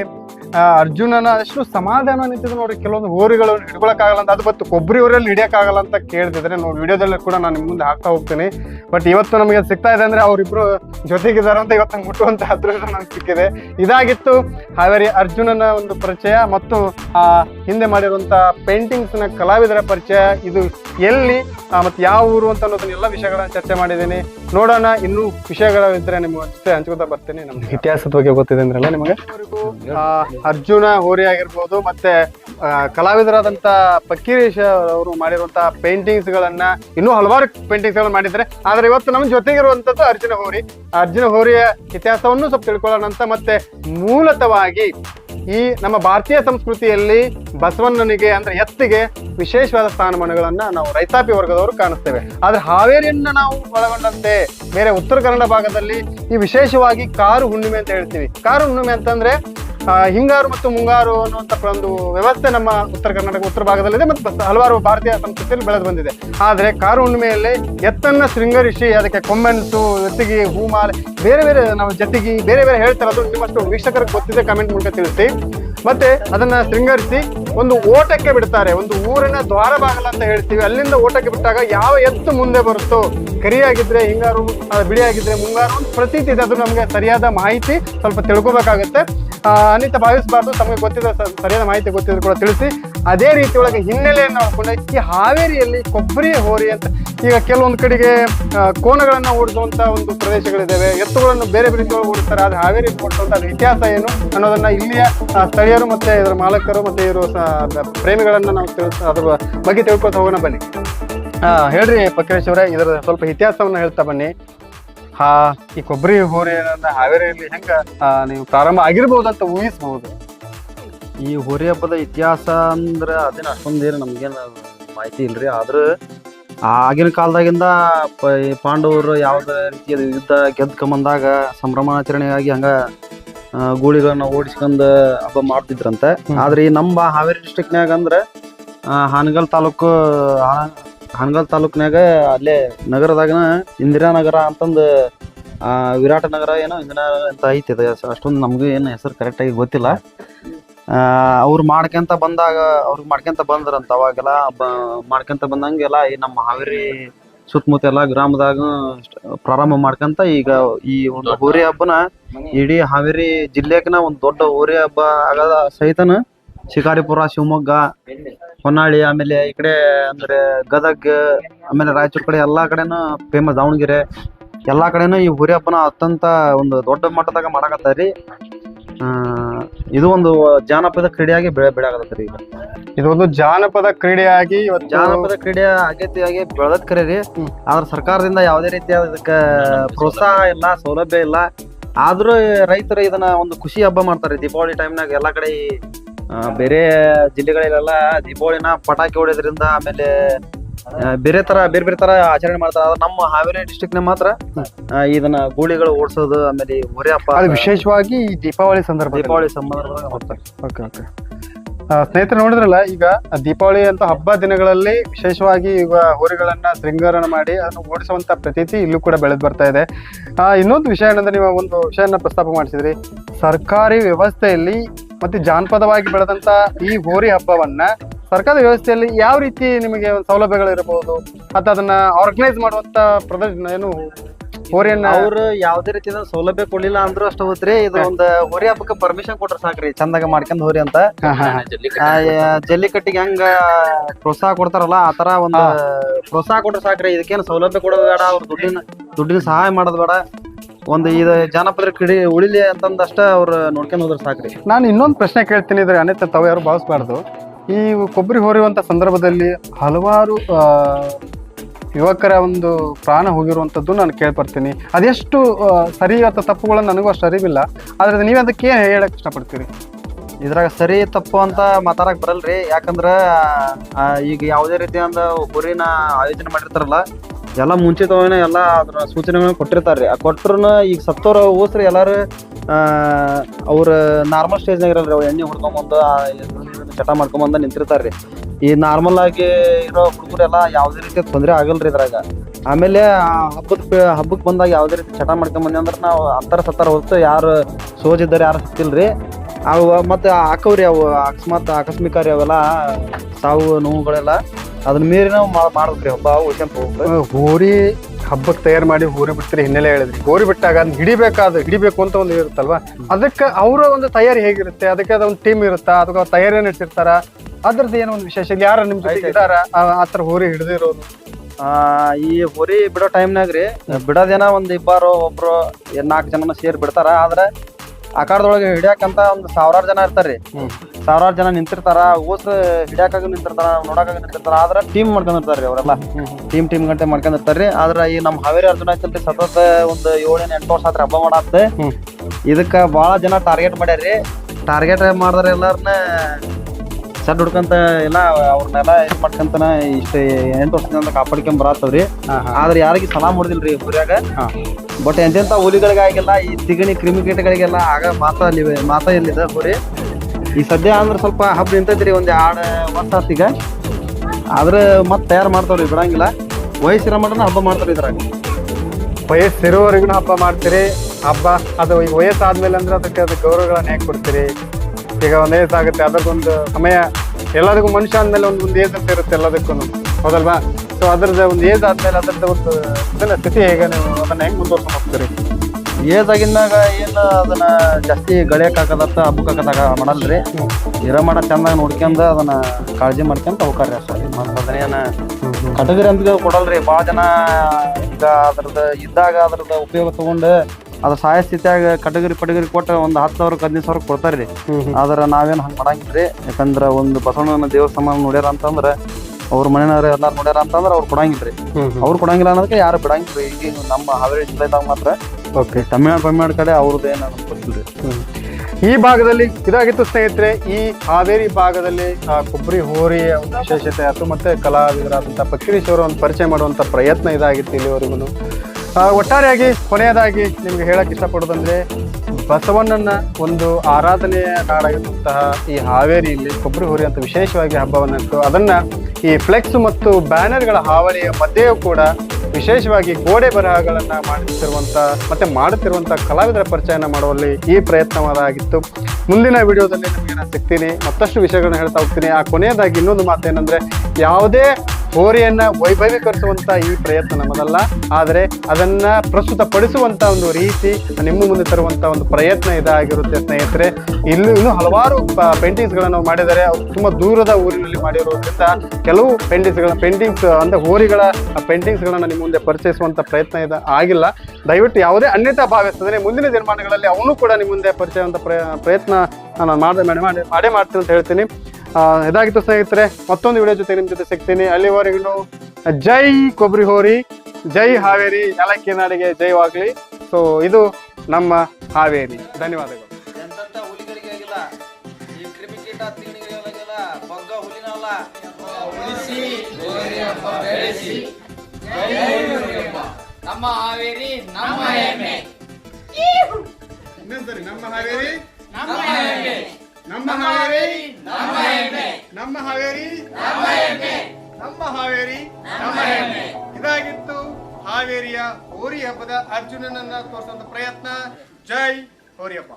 ಅರ್ಜುನನ ಅಷ್ಟು ಸಮಾಧಾನ ನಿಂತಿದ್ರು ನೋಡಿ, ಕೆಲವೊಂದು ಹೋರಿಗಳು ಹಿಡ್ಕೊಳಕ್ಕಾಗಲ್ಲ ಅಂತ. ಅದು ಬತ್ತು ಕೊಬ್ಬರಿ ಊರಲ್ಲಿ ಹಿಡಿಯಕ್ಕಾಗಲ್ಲ ಅಂತ ಕೇಳ್ತಿದ್ರೆ. ನೋಡಿ, ವಿಡಿಯೋದಲ್ಲಿ ಕೂಡ ನಾನು ನಿಮ್ಮ ಮುಂದೆ ಹಾಕ್ತಾ ಹೋಗ್ತೀನಿ. ಬಟ್ ಇವತ್ತು ನಮಗೆ ಸಿಗ್ತಾ ಇದೆ ಅಂದ್ರೆ ಅವರಿಬ್ರು ಜೊತೆಗಿದ್ದಾರೆ ಅಂತ ಇವತ್ತು ನಂಗೆ ಅದೃಷ್ಟ ನಂಗೆ ಸಿಕ್ಕಿದೆ. ಇದಾಗಿತ್ತು ಹಾವೇರಿ ಅರ್ಜುನನ ಒಂದು ಪರಿಚಯ ಮತ್ತು, ಆ, ಹಿಂದೆ ಮಾಡಿರುವಂಥ ಪೇಂಟಿಂಗ್ಸ್ನ ಕಲಾವಿದರ ಪರಿಚಯ. ಇದು ಎಲ್ಲಿ ಮತ್ತು ಮತ್ತೆ ಯಾವ ಊರು ಅಂತ ಅನ್ನೋದನ್ನ ಎಲ್ಲ ವಿಷಯಗಳನ್ನ ಚರ್ಚೆ ಮಾಡಿದ್ದೀನಿ. ನೋಡೋಣ ಇನ್ನೂ ವಿಷಯಗಳಿದ್ರೆ ನಿಮ್ಗೆ ನಿಮ್ಮ ಜೊತೆ ಹಂಚ್ಕೊತಾ ಬರ್ತೇನೆ ನಮ್ಗೆ. ಇತಿಹಾಸದ ಬಗ್ಗೆ ಗೊತ್ತಿದೆ ಅಂದ್ರಲ್ಲ ನಿಮಗೆ? ಅರ್ಜುನ ಹೋರಿ ಆಗಿರ್ಬೋದು ಮತ್ತೆ ಕಲಾವಿದರಾದಂತ ಫಕೀರೇಶ್ ಅವರು ಮಾಡಿರುವಂತಹ ಪೇಂಟಿಂಗ್ಸ್ ಗಳನ್ನ ಇನ್ನೂ ಹಲವಾರು ಪೇಂಟಿಂಗ್ಸ್ ಗಳನ್ನ ಮಾಡಿದ್ದಾರೆ. ಆದ್ರೆ ಇವತ್ತು ನಮ್ಮ ಜೊತೆಗಿರುವಂತದ್ದು ಅರ್ಜುನ ಹೋರಿ. ಅರ್ಜುನ ಹೋರಿಯ ಇತಿಹಾಸವನ್ನು ಸ್ವಲ್ಪ ತಿಳ್ಕೊಳ್ಳೋಣ ಅಂತ ಮತ್ತೆ ಮೂಲತವಾಗಿ ಈ ನಮ್ಮ ಭಾರತೀಯ ಸಂಸ್ಕೃತಿಯಲ್ಲಿ ಬಸವಣ್ಣನಿಗೆ ಅಂದ್ರೆ ಎತ್ತಿಗೆ ವಿಶೇಷವಾದ ಸ್ಥಾನಮಾನಗಳನ್ನ ನಾವು ರೈತಾಪಿ ವರ್ಗದವರು ಕಾಣಿಸ್ತೇವೆ ಆದ್ರೆ ಹಾವೇರಿಯನ್ನ ನಾವು ಒಳಗೊಂಡಂತೆ ಬೇರೆ ಉತ್ತರ ಕನ್ನಡ ಭಾಗದಲ್ಲಿ ಈ ವಿಶೇಷವಾಗಿ ಕಾರು ಹುಣ್ಣಿಮೆ ಅಂತ ಹೇಳ್ತೀವಿ. ಕಾರು ಹುಣ್ಣಿಮೆ ಅಂತಂದ್ರೆ ಹಿಂಗಾರು ಮತ್ತು ಮುಂಗಾರು ಅನ್ನುವಂತ ಒಂದು ವ್ಯವಸ್ಥೆ ನಮ್ಮ ಉತ್ತರ ಕರ್ನಾಟಕ ಉತ್ತರ ಭಾಗದಲ್ಲಿದೆ ಮತ್ತು ಹಲವಾರು ಭಾರತೀಯ ಸಂಸ್ಕೃತಿಯಲ್ಲಿ ಬೆಳೆದು ಬಂದಿದೆ. ಆದರೆ ಕಾರು ಹುಣ್ಣಿಮೆಯಲ್ಲಿ ಎತ್ತನ್ನ ಶೃಂಗರಿಸಿ ಅದಕ್ಕೆ ಕೊಂಬೆನ್ಸು ಜೊತೆಗೆ ಹೂಮಾಲೆ, ಬೇರೆ ಬೇರೆ ನಾವು ಜೊತೆಗೆ, ಬೇರೆ ಬೇರೆ ಹೇಳ್ತಾರೆ ಅದು ನಿಮ್ಮಷ್ಟು ವೀಕ್ಷಕರಿಗೆ ಗೊತ್ತಿದೆ ಕಮೆಂಟ್ ಮೂಲಕ ತಿಳಿಸಿ. ಮತ್ತೆ ಅದನ್ನ ಶೃಂಗರಿಸಿ ಒಂದು ಓಟಕ್ಕೆ ಬಿಡ್ತಾರೆ. ಒಂದು ಊರಿನ ದ್ವಾರ ಬಾಗಲ ಅಂತ ಹೇಳ್ತೀವಿ. ಅಲ್ಲಿಂದ ಓಟಕ್ಕೆ ಬಿಟ್ಟಾಗ ಯಾವ ಎತ್ತು ಮುಂದೆ ಬರುತ್ತೋ, ಕರಿಯಾಗಿದ್ರೆ ಹಿಂಗಾರು ಬಿಳಿಯಾಗಿದ್ರೆ ಮುಂಗಾರು ಪ್ರತೀತಿ ಇದೆ. ಅದು ನಮಗೆ ಸರಿಯಾದ ಮಾಹಿತಿ ಸ್ವಲ್ಪ ತಿಳ್ಕೊಬೇಕಾಗುತ್ತೆ. ಅನಿತ ಭಾವಿಸಬಾರ್ದು. ತಮಗೆ ಗೊತ್ತಿದೆ ಸರಿಯಾದ ಮಾಹಿತಿ ಗೊತ್ತಿದ್ರು ಕೂಡ ತಿಳಿಸಿ. ಅದೇ ರೀತಿ ಒಳಗೆ ಹಿನ್ನೆಲೆಯನ್ನು ಈ ಹಾವೇರಿಯಲ್ಲಿ ಕೊಬ್ಬರಿ ಹೋರಿ ಅಂತ. ಈಗ ಕೆಲವೊಂದು ಕಡೆಗೆ ಕೋನಗಳನ್ನು ಓಡಿಸುವಂತ ಒಂದು ಪ್ರದೇಶಗಳಿದ್ದಾವೆ ಎತ್ತುಗಳನ್ನು ಬೇರೆ ಬೇರೆ ರೀತಿಯೊಳಗೆ ಓಡಿಸ್ತಾರೆ ಆದ್ರೆ ಹಾವೇರಿ ಅದ್ರ ಇತಿಹಾಸ ಏನು ಅನ್ನೋದನ್ನ ಇಲ್ಲಿಯ ಸ್ಥಳೀಯರು ಮತ್ತೆ ಇದರ ಮಾಲಕರು ಮತ್ತೆ ಇವರು ಪ್ರೇಮಿಗಳನ್ನ ನಾವು ತಿಳಿಸ ಅದ್ರ ಬಗ್ಗೆ ತಿಳ್ಕೊತ ಹೋಗೋಣ ಬನ್ನಿ. ಹಾ ಹೇಳ್ರಿ ಪಕ್ಕೇಶ್ ಅವರೇ, ಇದರ ಸ್ವಲ್ಪ ಇತಿಹಾಸವನ್ನ ಹೇಳ್ತಾ ಬನ್ನಿ. ಹಾ, ಈ ಕೊಬ್ಬರಿ ಹೋರಿ ಹಾವೇರಿಯಲ್ಲಿ ಹೆಂಗ ನೀವು ಪ್ರಾರಂಭ ಆಗಿರ್ಬೋದು ಅಂತ ಊಹಿಸಬಹುದು ಈ ಹೋರಿ ಹಬ್ಬದ ಇತಿಹಾಸ ಅಂದ್ರ ಅದೇನ ಅಷ್ಟೊಂದೇನು ನಮ್ಗೇನು ಮಾಹಿತಿ ಇಲ್ರಿ. ಆದ್ರ ಆಗಿನ ಕಾಲದಾಗಿಂದ ಪಾಂಡವರು ಯಾವ್ದ ರೀತಿಯ ಯುದ್ಧ ಗೆದ್ಕೊಂಬಂದಾಗ ಸಂಭ್ರಮಾಚರಣೆಗಾಗಿ ಹಂಗ ಗೂಳಿಗಳನ್ನ ಓಡಿಸ್ಕೊಂಡ್ ಹಬ್ಬ ಮಾಡ್ತಿದ್ರಂತೆ. ಆದ್ರೆ ಈ ನಮ್ಮ ಹಾವೇರಿ ಡಿಸ್ಟ್ರಿಕ್ನ್ಯಾಗ ಅಂದ್ರ ಹಾನಗಲ್ ತಾಲೂಕು ಹಾನಗಲ್ ತಾಲೂಕ್ನ್ಯಾಗ ಅಲ್ಲೇ ನಗರದಾಗನ ಇಂದಿರಾನಗರ ಅಂತಂದು ಆ, ವಿರಾಟ ನಗರ ಏನೋ ಇಂದಿನ ಅಂತ ಐತಿ ಅದು. ಅಷ್ಟೊಂದು ನಮಗೂ ಏನು ಹೆಸರು ಕರೆಕ್ಟಾಗಿ ಗೊತ್ತಿಲ್ಲ. ಆ, ಅವ್ರು ಮಾಡ್ಕೊಂತ ಬಂದಾಗ ಅವ್ರಿಗೆ ಮಾಡ್ಕೊಂತ ಬಂದ್ರಂತ ಅವಾಗೆಲ್ಲ ಮಾಡ್ಕೊಂತ ಬಂದಂಗೆಲ್ಲ ಈ ನಮ್ಮ ಹಾವೇರಿ ಸುತ್ತಮುತ್ತ ಎಲ್ಲ ಗ್ರಾಮದಾಗ ಪ್ರಾರಂಭ ಮಾಡ್ಕೊಂತ ಈಗ ಈ ಒಂದು ಹೋರಿ ಹಬ್ಬನ ಇಡೀ ಹಾವೇರಿ ಜಿಲ್ಲೆಗನ ಒಂದು ದೊಡ್ಡ ಹೋರಿ ಹಬ್ಬ ಆಗದ ಸಹಿತನ ಶಿಕಾರಿಪುರ ಶಿವಮೊಗ್ಗ ಹೊನ್ನಾಳಿ ಆಮೇಲೆ ಈ ಕಡೆ ಅಂದ್ರೆ ಗದಗ್ ಆಮೇಲೆ ರಾಯಚೂರು ಕಡೆ ಎಲ್ಲಾ ಕಡೆನೂ ಫೇಮಸ್ ದಾವಣಗೆರೆ. ಎಲ್ಲಾ ಕಡೆನೂ ಈ ಹೋರಿ ಹಬ್ಬನ ಅತ್ಯಂತ ಒಂದು ದೊಡ್ಡ ಮಟ್ಟದಾಗ ಮಾಡಕತ್ತಾರಿ. ಆ ಇದು ಒಂದು ಜಾನಪದ ಕ್ರೀಡೆಯಾಗಿ ಬೆಳೆ ಬೆಳೆಯಾಗತ್ತೆ ಈಗ ಇದೊಂದು ಜಾನಪದ ಕ್ರೀಡೆಯಾಗಿ ಇವತ್ತು ಜಾನಪದ ಕ್ರೀಡೆ ಆಗೇತಿ ಆಗಿ ಬೆಳೆದತ್ ಕರೆ ರೀ. ಆದ್ರ ಸರ್ಕಾರದಿಂದ ಯಾವುದೇ ರೀತಿಯ ಇದಕ್ಕೆ ಪ್ರೋತ್ಸಾಹ ಇಲ್ಲ ಸೌಲಭ್ಯ ಇಲ್ಲ. ಆದ್ರೂ ರೈತರು ಇದನ್ನ ಒಂದು ಖುಷಿ ಹಬ್ಬ ಮಾಡ್ತಾರೆ ದೀಪಾವಳಿ ಟೈಮ್ನಾಗ ಎಲ್ಲಾ ಕಡೆ ಬೇರೆ ಜಿಲ್ಲೆಗಳಲ್ಲೆಲ್ಲ ದೀಪಾವಳಿನ ಪಟಾಕಿ ಹೊಡೆಯೋದ್ರಿಂದ ಆಮೇಲೆ ಆ, ಬೇರೆ ತರ ಬೇರೆ ಬೇರೆ ತರ ಆಚರಣೆ ಮಾಡ್ತಾರೆ. ಆದ್ರೆ ನಮ್ಮ ಹಾವೇರಿ ಡಿಸ್ಟಿಕ್ನ ಮಾತ್ರ ಆ, ಇದನ್ನ ಗೂಳಿಗಳು ಓಡಿಸೋದು ಆಮೇಲೆ ಈ ಹೋರಿ ಹಬ್ಬ ಅದು ವಿಶೇಷವಾಗಿ ಈ ದೀಪಾವಳಿ ಸಂದರ್ಭ ದೀಪಾವಳಿ ಸಂದರ್ಭದಾಗ ಹೋಗ್ತಾರೆ ಓಕೆ ಓಕೆ. ಸ್ನೇಹಿತರು ನೋಡಿದ್ರಲ್ಲ ಈಗ ದೀಪಾವಳಿ ಅಂತ ಹಬ್ಬ ದಿನಗಳಲ್ಲಿ ವಿಶೇಷವಾಗಿ ಈಗ ಹೋರಿಗಳನ್ನ ಶೃಂಗಾರಣ ಮಾಡಿ ಅದನ್ನು ಓಡಿಸುವಂತ ಪ್ರತೀತಿ ಇಲ್ಲೂ ಕೂಡ ಬೆಳೆದು ಬರ್ತಾ ಇದೆ. ಆ, ಇನ್ನೊಂದು ವಿಷಯ ಏನಂದ್ರೆ ನೀವು ಒಂದು ವಿಷಯನ ಪ್ರಸ್ತಾಪ ಮಾಡಿಸಿದ್ರಿ. ಸರ್ಕಾರಿ ವ್ಯವಸ್ಥೆಯಲ್ಲಿ ಮತ್ತೆ ಜಾನಪದವಾಗಿ ಬೆಳೆದಂತ ಈ ಹೋರಿ ಹಬ್ಬವನ್ನ ಸರ್ಕಾರದ ವ್ಯವಸ್ಥೆಯಲ್ಲಿ ಯಾವ ರೀತಿ ನಿಮಗೆ ಒಂದು ಸೌಲಭ್ಯಗಳು ಇರಬಹುದು ಮತ್ತೆ ಅದನ್ನ ಆರ್ಗನೈಸ್ ಮಾಡುವಂತ ಪ್ರದರ್ಶನ ಏನು ಹೋರಿಯನ್ನ ಅವ್ರು ಯಾವ್ದೇ ರೀತಿಯ ಸೌಲಭ್ಯ ಕೊಡ್ಲಿಲ್ಲ ಅಂದ್ರು ಅಷ್ಟು ಹೋತ್ರಿ ಇದು ಒಂದ್ ಹೋರಿ ಹಬ್ಬಕ್ಕೆ ಪರ್ಮಿಷನ್ ಕೊಟ್ರ ಸಾಕ್ರಿ ಚಂದಾಗ ಮಾಡ್ಕೊಂಡ್ ಹೋರಿ ಅಂತ. ಜಲ್ಲಿಕಟ್ಟಿಗೆ ಹೆಂಗ ಪ್ರೋತ್ಸಾಹ ಕೊಡ್ತಾರಲ್ಲ ಆತರ ಒಂದು ಪ್ರೋತ್ಸಾಹ ಕೊಟ್ರ ಸಾಕ್ರಿ. ಇದಕ್ಕೇನು ಸೌಲಭ್ಯ ಕೊಡೋದು ಬೇಡ ಅವ್ರ ದುಡ್ಡಿನ ದುಡ್ಡಿನ ಸಹಾಯ ಮಾಡೋದು ಬೇಡ. ಒಂದು ಇದು ಜಾನಪದ ಕ್ರೀಡೆ ಉಳಿಲಿ ಅಂತಂದಷ್ಟ ಅವ್ರು ನೋಡ್ಕೊಂಡ್ ಹೋದ್ರ ಸಾಕ್ರಿ. ನಾನು ಇನ್ನೊಂದು ಪ್ರಶ್ನೆ ಕೇಳ್ತೀನಿ ಇದ್ರೆ ಅನೇಕ ತಾವು ಯಾರು ಭಾವಿಸ್ಬಾರ್ದು? ಈ ಕೊಬ್ಬರಿ ಹೊರೆಯುವಂಥ ಸಂದರ್ಭದಲ್ಲಿ ಹಲವಾರು ಯುವಕರ ಒಂದು ಪ್ರಾಣ ಹೋಗಿರುವಂಥದ್ದು ನಾನು ಕೇಳ್ಪಡ್ತೀನಿ. ಅದೆಷ್ಟು ಸರಿ ಅಥವಾ ತಪ್ಪುಗಳನ್ನು ನನಗೂ ಅಷ್ಟು ಅರಿವಿಲ್ಲ. ಆದ್ರೆ ನೀವು ಅದಕ್ಕೆ ಏನು ಹೇಳಕ್ ಇಷ್ಟಪಡ್ತೀರಿ? ಇದ್ರಾಗ ಸರಿ ತಪ್ಪು ಅಂತ ಮಾತಾಡಕ್ ಬರಲ್ರಿ. ಯಾಕಂದ್ರ ಈಗ ಯಾವುದೇ ಒಂದು ಗುರಿನ ಆಯೋಜನೆ ಮಾಡಿರ್ತಾರಲ್ಲ ಎಲ್ಲ ಮುಂಚಿತವಾಗಿ ಎಲ್ಲ ಅದ್ರ ಸೂಚನೆಗಳನ್ನ ಕೊಟ್ಟಿರ್ತಾರ್ರಿ ಆ ಕೊಟ್ಟರು ಈಗ ಸತ್ತೋರ ಹೋಸ್ರಿ ಎಲ್ಲಾರು ಅವ್ರ ನಾರ್ಮಲ್ ಸ್ಟೇಜ್ನಾಗ ಇರಲ್ರಿ. ಅವ್ರು ಎಣ್ಣೆ ಹೊಡ್ಕೊಂಬಂದು ಚಟ ಮಾಡ್ಕೊಂಬಂದು ನಿಂತಿರ್ತಾರ್ರಿ. ಈ ನಾರ್ಮಲ್ ಆಗಿ ಇರೋ ಹುಡುಗರೆಲ್ಲ ಯಾವುದೇ ರೀತಿ ತೊಂದರೆ ಆಗಲ್ರಿ ಇದ್ರಾಗ. ಆಮೇಲೆ ಹಬ್ಬದ ಹಬ್ಬಕ್ಕೆ ಬಂದಾಗ ಯಾವುದೇ ರೀತಿ ಚಟ ಮಾಡ್ಕೊಂಬಂದಿ ಅಂದ್ರೆ ನಾವು ಹತ್ತಾರ ಸತ್ತಾರ ಹೊತ್ತು ಯಾರು ಸೋಜಿದ್ದಾರೆ, ಯಾರು ಸಿಕ್ತಿಲ್ರಿ ಅವು ಮತ್ತೆ ಹಾಕವ್ರಿ ಅವು ಅಕಸ್ಮಾತ್ ಆಕಸ್ಮಿಕ ರೀ ಅವೆಲ್ಲ ಸಾವು ನೋವುಗಳೆಲ್ಲ ಅದನ್ನ ಮೀರಿ ನಾವು ಮಾಡ್ಬೇಕ್ರಿ ಹಬ್ಬ ಉಳ್ಕೊಂತ ಹೋಗ್ಬೇಕು ಹೋರಿ ಹಬ್ಬಕ್ಕೆ ತಯಾರು ಮಾಡಿ ಹೋರಿ ಬಿಡ್ತೀರಿ ಹಿನ್ನೆಲೆ ಹೇಳಿದ್ರಿ. ಹೋರಿ ಬಿಟ್ಟಾಗ ಅದನ್ನ ಹಿಡಿಬೇಕಾದ ಹಿಡಿಬೇಕು ಅಂತ ಒಂದು ಇರುತ್ತಲ್ವಾ? ಅದಕ್ಕೆ ಅವರ ಒಂದು ತಯಾರಿ ಹೇಗಿರುತ್ತೆ? ಅದಕ್ಕೆ ಅದೊಂದು ಟೀಮ್ ಇರುತ್ತಾ? ಅದಕ್ಕೆ ತಯಾರಿ ಇಟ್ಟಿರ್ತಾರ ಅದ್ರದ್ದು ಏನೋ ಒಂದು ವಿಶೇಷ ಯಾರು ನಿಮ್ ಜೊತೆ ಇದಾರ? ಆ- ಥರ ಹೋರಿ ಹಿಡಿದಿರೋದು. ಆ ಈ ಹೋರಿ ಬಿಡೋ ಟೈಮ್ನಾಗ ರೀ ಬಿಡೋದೇನ ಒಂದ್ ಇಬ್ಬರು ಒಬ್ರು ನಾಲ್ಕು ಜನನ ಸೇರಿ ಬಿಡ್ತಾರ. ಆದ್ರೆ ಆಕಾರದೊಳಗೆ ಹಿಡಿಯಾಕಂತ ಒಂದು ಸಾವಿರಾರು ಜನ ಇರ್ತಾರ್ರಿ. ಸಾವಿರಾರು ಜನ ನಿಂತಿರ್ತಾರ ಓಸ್ ಹಿಡಿಯಾಕಾಗ ನಿಂತಿರ್ತಾರ ನೋಡಕಾಗ ನಿಂತಿರ್ತಾರ ಆದ್ರ ಟೀಮ್ ಮಾಡ್ಕೊಂಡಿರ್ತಾರ್ರಿ ಅವರೆಲ್ಲ. ಟೀಮ್ ಟೀಮ್ ಗಂಟೆ ಮಾಡ್ಕೊಂಡಿರ್ತಾರ್ರಿ. ಆದ್ರ ಈ ನಮ್ಮ ಹಾವೇರಿ ಅರ್ಜುನ ಐತಲ್ರಿ ಸತತ ಒಂದು ಏಳೇನ್ ಎಂಟು ವರ್ಷ ಆದ್ರೆ ಹಬ್ಬ ಮಾಡತ್ತ. ಇದಕ್ಕ ಬಹಳ ಜನ ಟಾರ್ಗೆಟ್ ಮಾಡ್ಯಾರ್ರಿ. ಟಾರ್ಗೆಟ್ ಮಾಡಿದ್ರೆ ಎಲ್ಲಾರನ್ನ ಸಡ್ ಹುಡ್ಕಂತ ಎಲ್ಲ ಅವ್ರನ್ನೆಲ್ಲ ಇದು ಮಾಡ್ಕಂತನ ಇಷ್ಟ ಎಂಟು ವರ್ಷದಿಂದ ಕಾಪಾಡ್ಕೊಂಡ್ ಬರತ್ತವ್ರಿ ಆದ್ರೆ ಯಾರಿಗೆ ಸಲಾಮ್ ಮಾಡಿದಿಲ್ರಿ ಹುರಿಯಾಗ. ಬಟ್ ಎಂತೆಂತ ಹುಲಿಗಳಿಗಾಗಿಲ್ಲ, ಈ ತಿಗಣಿ ಕ್ರಿಮಿಕೀಟಗಳಿಗೆಲ್ಲ ಆಗ ಮಾತ ಅಲ್ಲಿ ಮಾತ ಎಲ್ಲಿದೆ ಹುರಿ ಈ ಸದ್ಯ ಅಂದ್ರೆ ಸ್ವಲ್ಪ ಹಬ್ಬ ನಿಂತೈತ್ರಿ, ಒಂದು ಎರಡು ವರ್ಷ ಈಗ ಆದ್ರೆ ಮತ್ತೆ ತಯಾರು ಮಾಡ್ತಾವ್ರಿ, ಬಿಡಂಗಿಲ್ಲ. ವಯಸ್ಸಿನ ಮಟನ ಹಬ್ಬ ಮಾಡ್ತಾರೆ ಇದ್ರಾಗ. ವಯಸ್ಸಿರುವವರೆಗೂ ಹಬ್ಬ ಮಾಡ್ತೀರಿ. ಹಬ್ಬ, ಅದು ಈಗ ವಯಸ್ಸಾದ್ಮೇಲೆ ಅಂದ್ರೆ ಅದಕ್ಕೆ ಅದು ಗೌರವಗಳನ್ನ ಹೇಗೆ ಕೊಡ್ತೀರಿ? ಈಗ ಒಂದು ವಯಸ್ಸಾಗುತ್ತೆ, ಅದಕ್ಕೊಂದು ಸಮಯ, ಎಲ್ಲದಕ್ಕೂ ಮನುಷ್ಯ ಅಂದ್ಮೇಲೆ ಒಂದು ಒಂದು ಏಜ್ ಅಂತ ಇರುತ್ತೆ ಎಲ್ಲದಕ್ಕೂ ಹೌದಲ್ವಾ? ಸೊ ಅದ್ರದ್ದು ಒಂದು ಏಜ್ ಆದ್ಮೇಲೆ ಅದ್ರದ್ದು ಒಂದು ಇದನ್ನ ಸ್ಥಿತಿ ಹೇಗೆ ನೀವು ಅದನ್ನ ಹೆಂಗ್ ಮುಂದುವರ್ಸ್ಕೊಂಡು ಹೋಗ್ತೀರಿ? ಏಜ್ ಆಗಿದ್ದಾಗ ಏನು ಅದನ್ನ ಜಾಸ್ತಿ ಗಳಿಯಕ್ಕೆ ಹಾಕೋದತ್ತ ಹಬ್ಬಕ್ಕೆ ಹಾಕದಾಗ ಮಾಡಲ್ರಿ. ಇರೋ ಮಾಡ ಚೆಂದಾಗ ನೋಡ್ಕೊಂಡ್ ಅದನ್ನ ಕಾಳಜಿ ಮಾಡ್ಕೊಂತ ಹೋಗ್ರಿ ಅಷ್ಟೇ. ಮತ್ತ್ ಅದನ್ನೇನ ಕಟಗರಿ ಅಂತ ಕೊಡಲ್ರಿ. ಭಾಳ ಜನ ಈಗ ಅದ್ರದ್ದು ಇದ್ದಾಗ ಅದ್ರದ್ದು ಉಪಯೋಗ ತಗೊಂಡು ಅದ್ರ ಸಹಾಯ ಸ್ಥಿತಿಯಾಗ ಕಟಗರಿ ಪಟಗರಿ ಕೊಟ್ಟು ಒಂದು ಹತ್ತು ಸಾವಿರಕ್ಕೆ ಹದಿನೈದು ಸಾವಿರ ಕೊಡ್ತಾರ್ರಿ. ಆದ್ರೆ ನಾವೇನು ಹಂಗೆ ಮಾಡಂಗಿಲ್ರಿ. ಯಾಕಂದ್ರ ಒಂದು ಬಸವಣ್ಣನ ದೇವಸ್ಥಾನ ನೋಡ್ಯಾರ ಅಂತಂದ್ರ ಅವ್ರ ಮನೆಯವ್ರ ಎಲ್ಲಾರು ನೋಡ್ಯಾರ ಅಂತಂದ್ರೆ ಅವ್ರು ಕೊಡಂಗಿಲ್ರಿ. ಅವ್ರು ಕೊಡಂಗಿಲ್ಲ ಅನ್ನೋದಕ್ಕೆ ಯಾರು ಬಿಡಂಗಿಲ್ರಿ. ಈಗ ನಮ್ಮ ಹಾವೇರಿ ಜಿಲ್ಲೆದಾಗ ಮಾತ್ರ ಓಕೆ. ತಮಿಳ್ನಾಡು ತಮಿಳ್ನಾಡು ಕಡೆ ಅವ್ರದ್ದು ಏನು ಗೊತ್ತಿಲ್ರಿ ಈ ಭಾಗದಲ್ಲಿ ಇದಾಗಿತ್ತು ಸ್ನೇಹಿತರೆ ಈ ಹಾವೇರಿ ಭಾಗದಲ್ಲಿ ಆ, ಕೊಬ್ಬರಿ ಹೋರಿಯ ಒಂದು ವಿಶೇಷತೆ ಆಯ್ತು ಮತ್ತೆ ಕಲಾವಿದರಾದಂಥ ಪಕ್ಕಿರೀಶ್ ಅವರ ಒಂದು ಪರಿಚಯ ಮಾಡುವಂಥ ಪ್ರಯತ್ನ ಇದಾಗಿತ್ತು ಇಲ್ಲಿವರೆಗೂ. ಒಟ್ಟಾರೆಯಾಗಿ ಕೊನೆಯದಾಗಿ ನಿಮ್ಗೆ ಹೇಳಕ್ ಇಷ್ಟಪಡೋದಂದ್ರೆ ಬಸವಣ್ಣನ ಒಂದು ಆರಾಧನೆಯ ನಾಡಾಗಿರುವಂತಹ ಈ ಹಾವೇರಿಯಲ್ಲಿ ಕೊಬ್ಬರಿ ಹೋರಿ ಅಂತ ವಿಶೇಷವಾಗಿ ಹಬ್ಬವನ್ನು ಅದನ್ನ ಈ ಫ್ಲೆಕ್ಸ್ ಮತ್ತು ಬ್ಯಾನರ್ಗಳ ಹಾವಳಿಯ ಮಧ್ಯೆಯೂ ಕೂಡ ವಿಶೇಷವಾಗಿ ಗೋಡೆ ಬರಹಗಳನ್ನ ಮಾಡುತ್ತಿರುವಂತ ಮತ್ತೆ ಮಾಡುತ್ತಿರುವಂತ ಕಲಾವಿದರ ಪರಿಚಯನ ಮಾಡುವಲ್ಲಿ ಈ ಪ್ರಯತ್ನವಾದಾಗಿತ್ತು. ಮುಂದಿನ ವಿಡಿಯೋದಲ್ಲಿ ನಿಮಗೆ ಸಿಗ್ತೀನಿ, ಮತ್ತಷ್ಟು ವಿಷಯಗಳನ್ನ ಹೇಳ್ತಾ ಹೋಗ್ತೀನಿ. ಆ ಕೊನೆಯದಾಗಿ ಇನ್ನೊಂದು ಮಾತೇನೆಂದ್ರೆ, ಯಾವುದೇ ಹೋರಿಯನ್ನ ವೈಭವೀಕರಿಸುವಂತ ಈ ಪ್ರಯತ್ನ ನಮ್ಮದಲ್ಲ. ಆದರೆ ಅದನ್ನ ಪ್ರಸ್ತುತಪಡಿಸುವಂತ ಒಂದು ರೀತಿ, ನಿಮ್ಮ ಮುಂದೆ ತರುವಂತ ಒಂದು ಪ್ರಯತ್ನ ಇದಾಗಿರುತ್ತೆ ಸ್ನೇಹಿತರೆ. ಇಲ್ಲೂ ಇನ್ನೂ ಹಲವಾರು ಪೇಂಟಿಂಗ್ಸ್ಗಳನ್ನು ಮಾಡಿದರೆ ತುಂಬಾ ದೂರದ ಊರಿನಲ್ಲಿ ಮಾಡಿರೋದ್ರಿಂದ ಕೆಲವು ಪೇಂಟಿಂಗ್ಸ್ಗಳ ಪೇಂಟಿಂಗ್ಸ್ ಅಂದ್ರೆ ಹೋರಿಗಳ ಪೇಂಟಿಂಗ್ಸ್ ಗಳನ್ನ ನಿಮ್ಮ ಮುಂದೆ ಪರಿಚಯಿಸುವಂತ ಪ್ರಯತ್ನ ಇದು, ಆಗಿಲ್ಲ. ದಯವಿಟ್ಟು ಯಾವುದೇ ಅನ್ಯತಾ ಭಾವಿಸ್ತದೆ ಮುಂದಿನ ದಿನಮಾನಗಳಲ್ಲಿ ಅವನು ಕೂಡ ನಿಮ್ಮ ಮುಂದೆ ಪರಿಚಯ ಪ್ರಯತ್ನ ನಾನು ಮಾಡ, ಮಾಡಿ, ಮಾಡಿ- ಮಾಡೇ ಮಾಡ್ತೀನಿ ಅಂತ ಹೇಳ್ತೀನಿ. ಇದಾಗಿತ್ತು ಸ್ನೇಹಿತರೆ ಮತ್ತೊಂದು ವಿಡಿಯೋ ಜೊತೆ ನಿಮ್ಮ ಜೊತೆ ಸಿಗ್ತೀನಿ. ಅಲ್ಲಿವರೆಗೂ ಜೈ ಕೊಬ್ಬರಿ ಹೋರಿ ಜೈ ಹಾವೇರಿ ಏಲಕ್ಕಿ ನಾಡಿಗೆ ಜೈವಾಗ್ಲಿ ಸೊ ಇದು ನಮ್ಮ ಹಾವೇರಿ. ಧನ್ಯವಾದಗಳು. ನಮ್ಮ ಹಾವೇರಿ ನಮ್ಮ ಹೆಮ್ಮೆ. ನಮ್ಮ ಹಾವೇರಿ ನಮ್ಮ ಹೆಮ್ಮೆ. ನಮ್ಮ ಹಾವೇರಿ ನಮ್ಮ ಹೆಮ್ಮೆ. ನಮ್ಮ ಹಾವೇರಿ ನಮ್ಮ ಹಾವೇರಿ ನಮ್ಮ ಹೆಮ್ಮೆ. ಇದಾಗಿತ್ತು ಹಾವೇರಿಯ ಹೋರಿ ಹಬ್ಬದ ಅರ್ಜುನನನ್ನ ತೋರಿಸುವಂತ ಪ್ರಯತ್ನ. ಜೈ ಹೋರಿ ಹಬ್ಬ.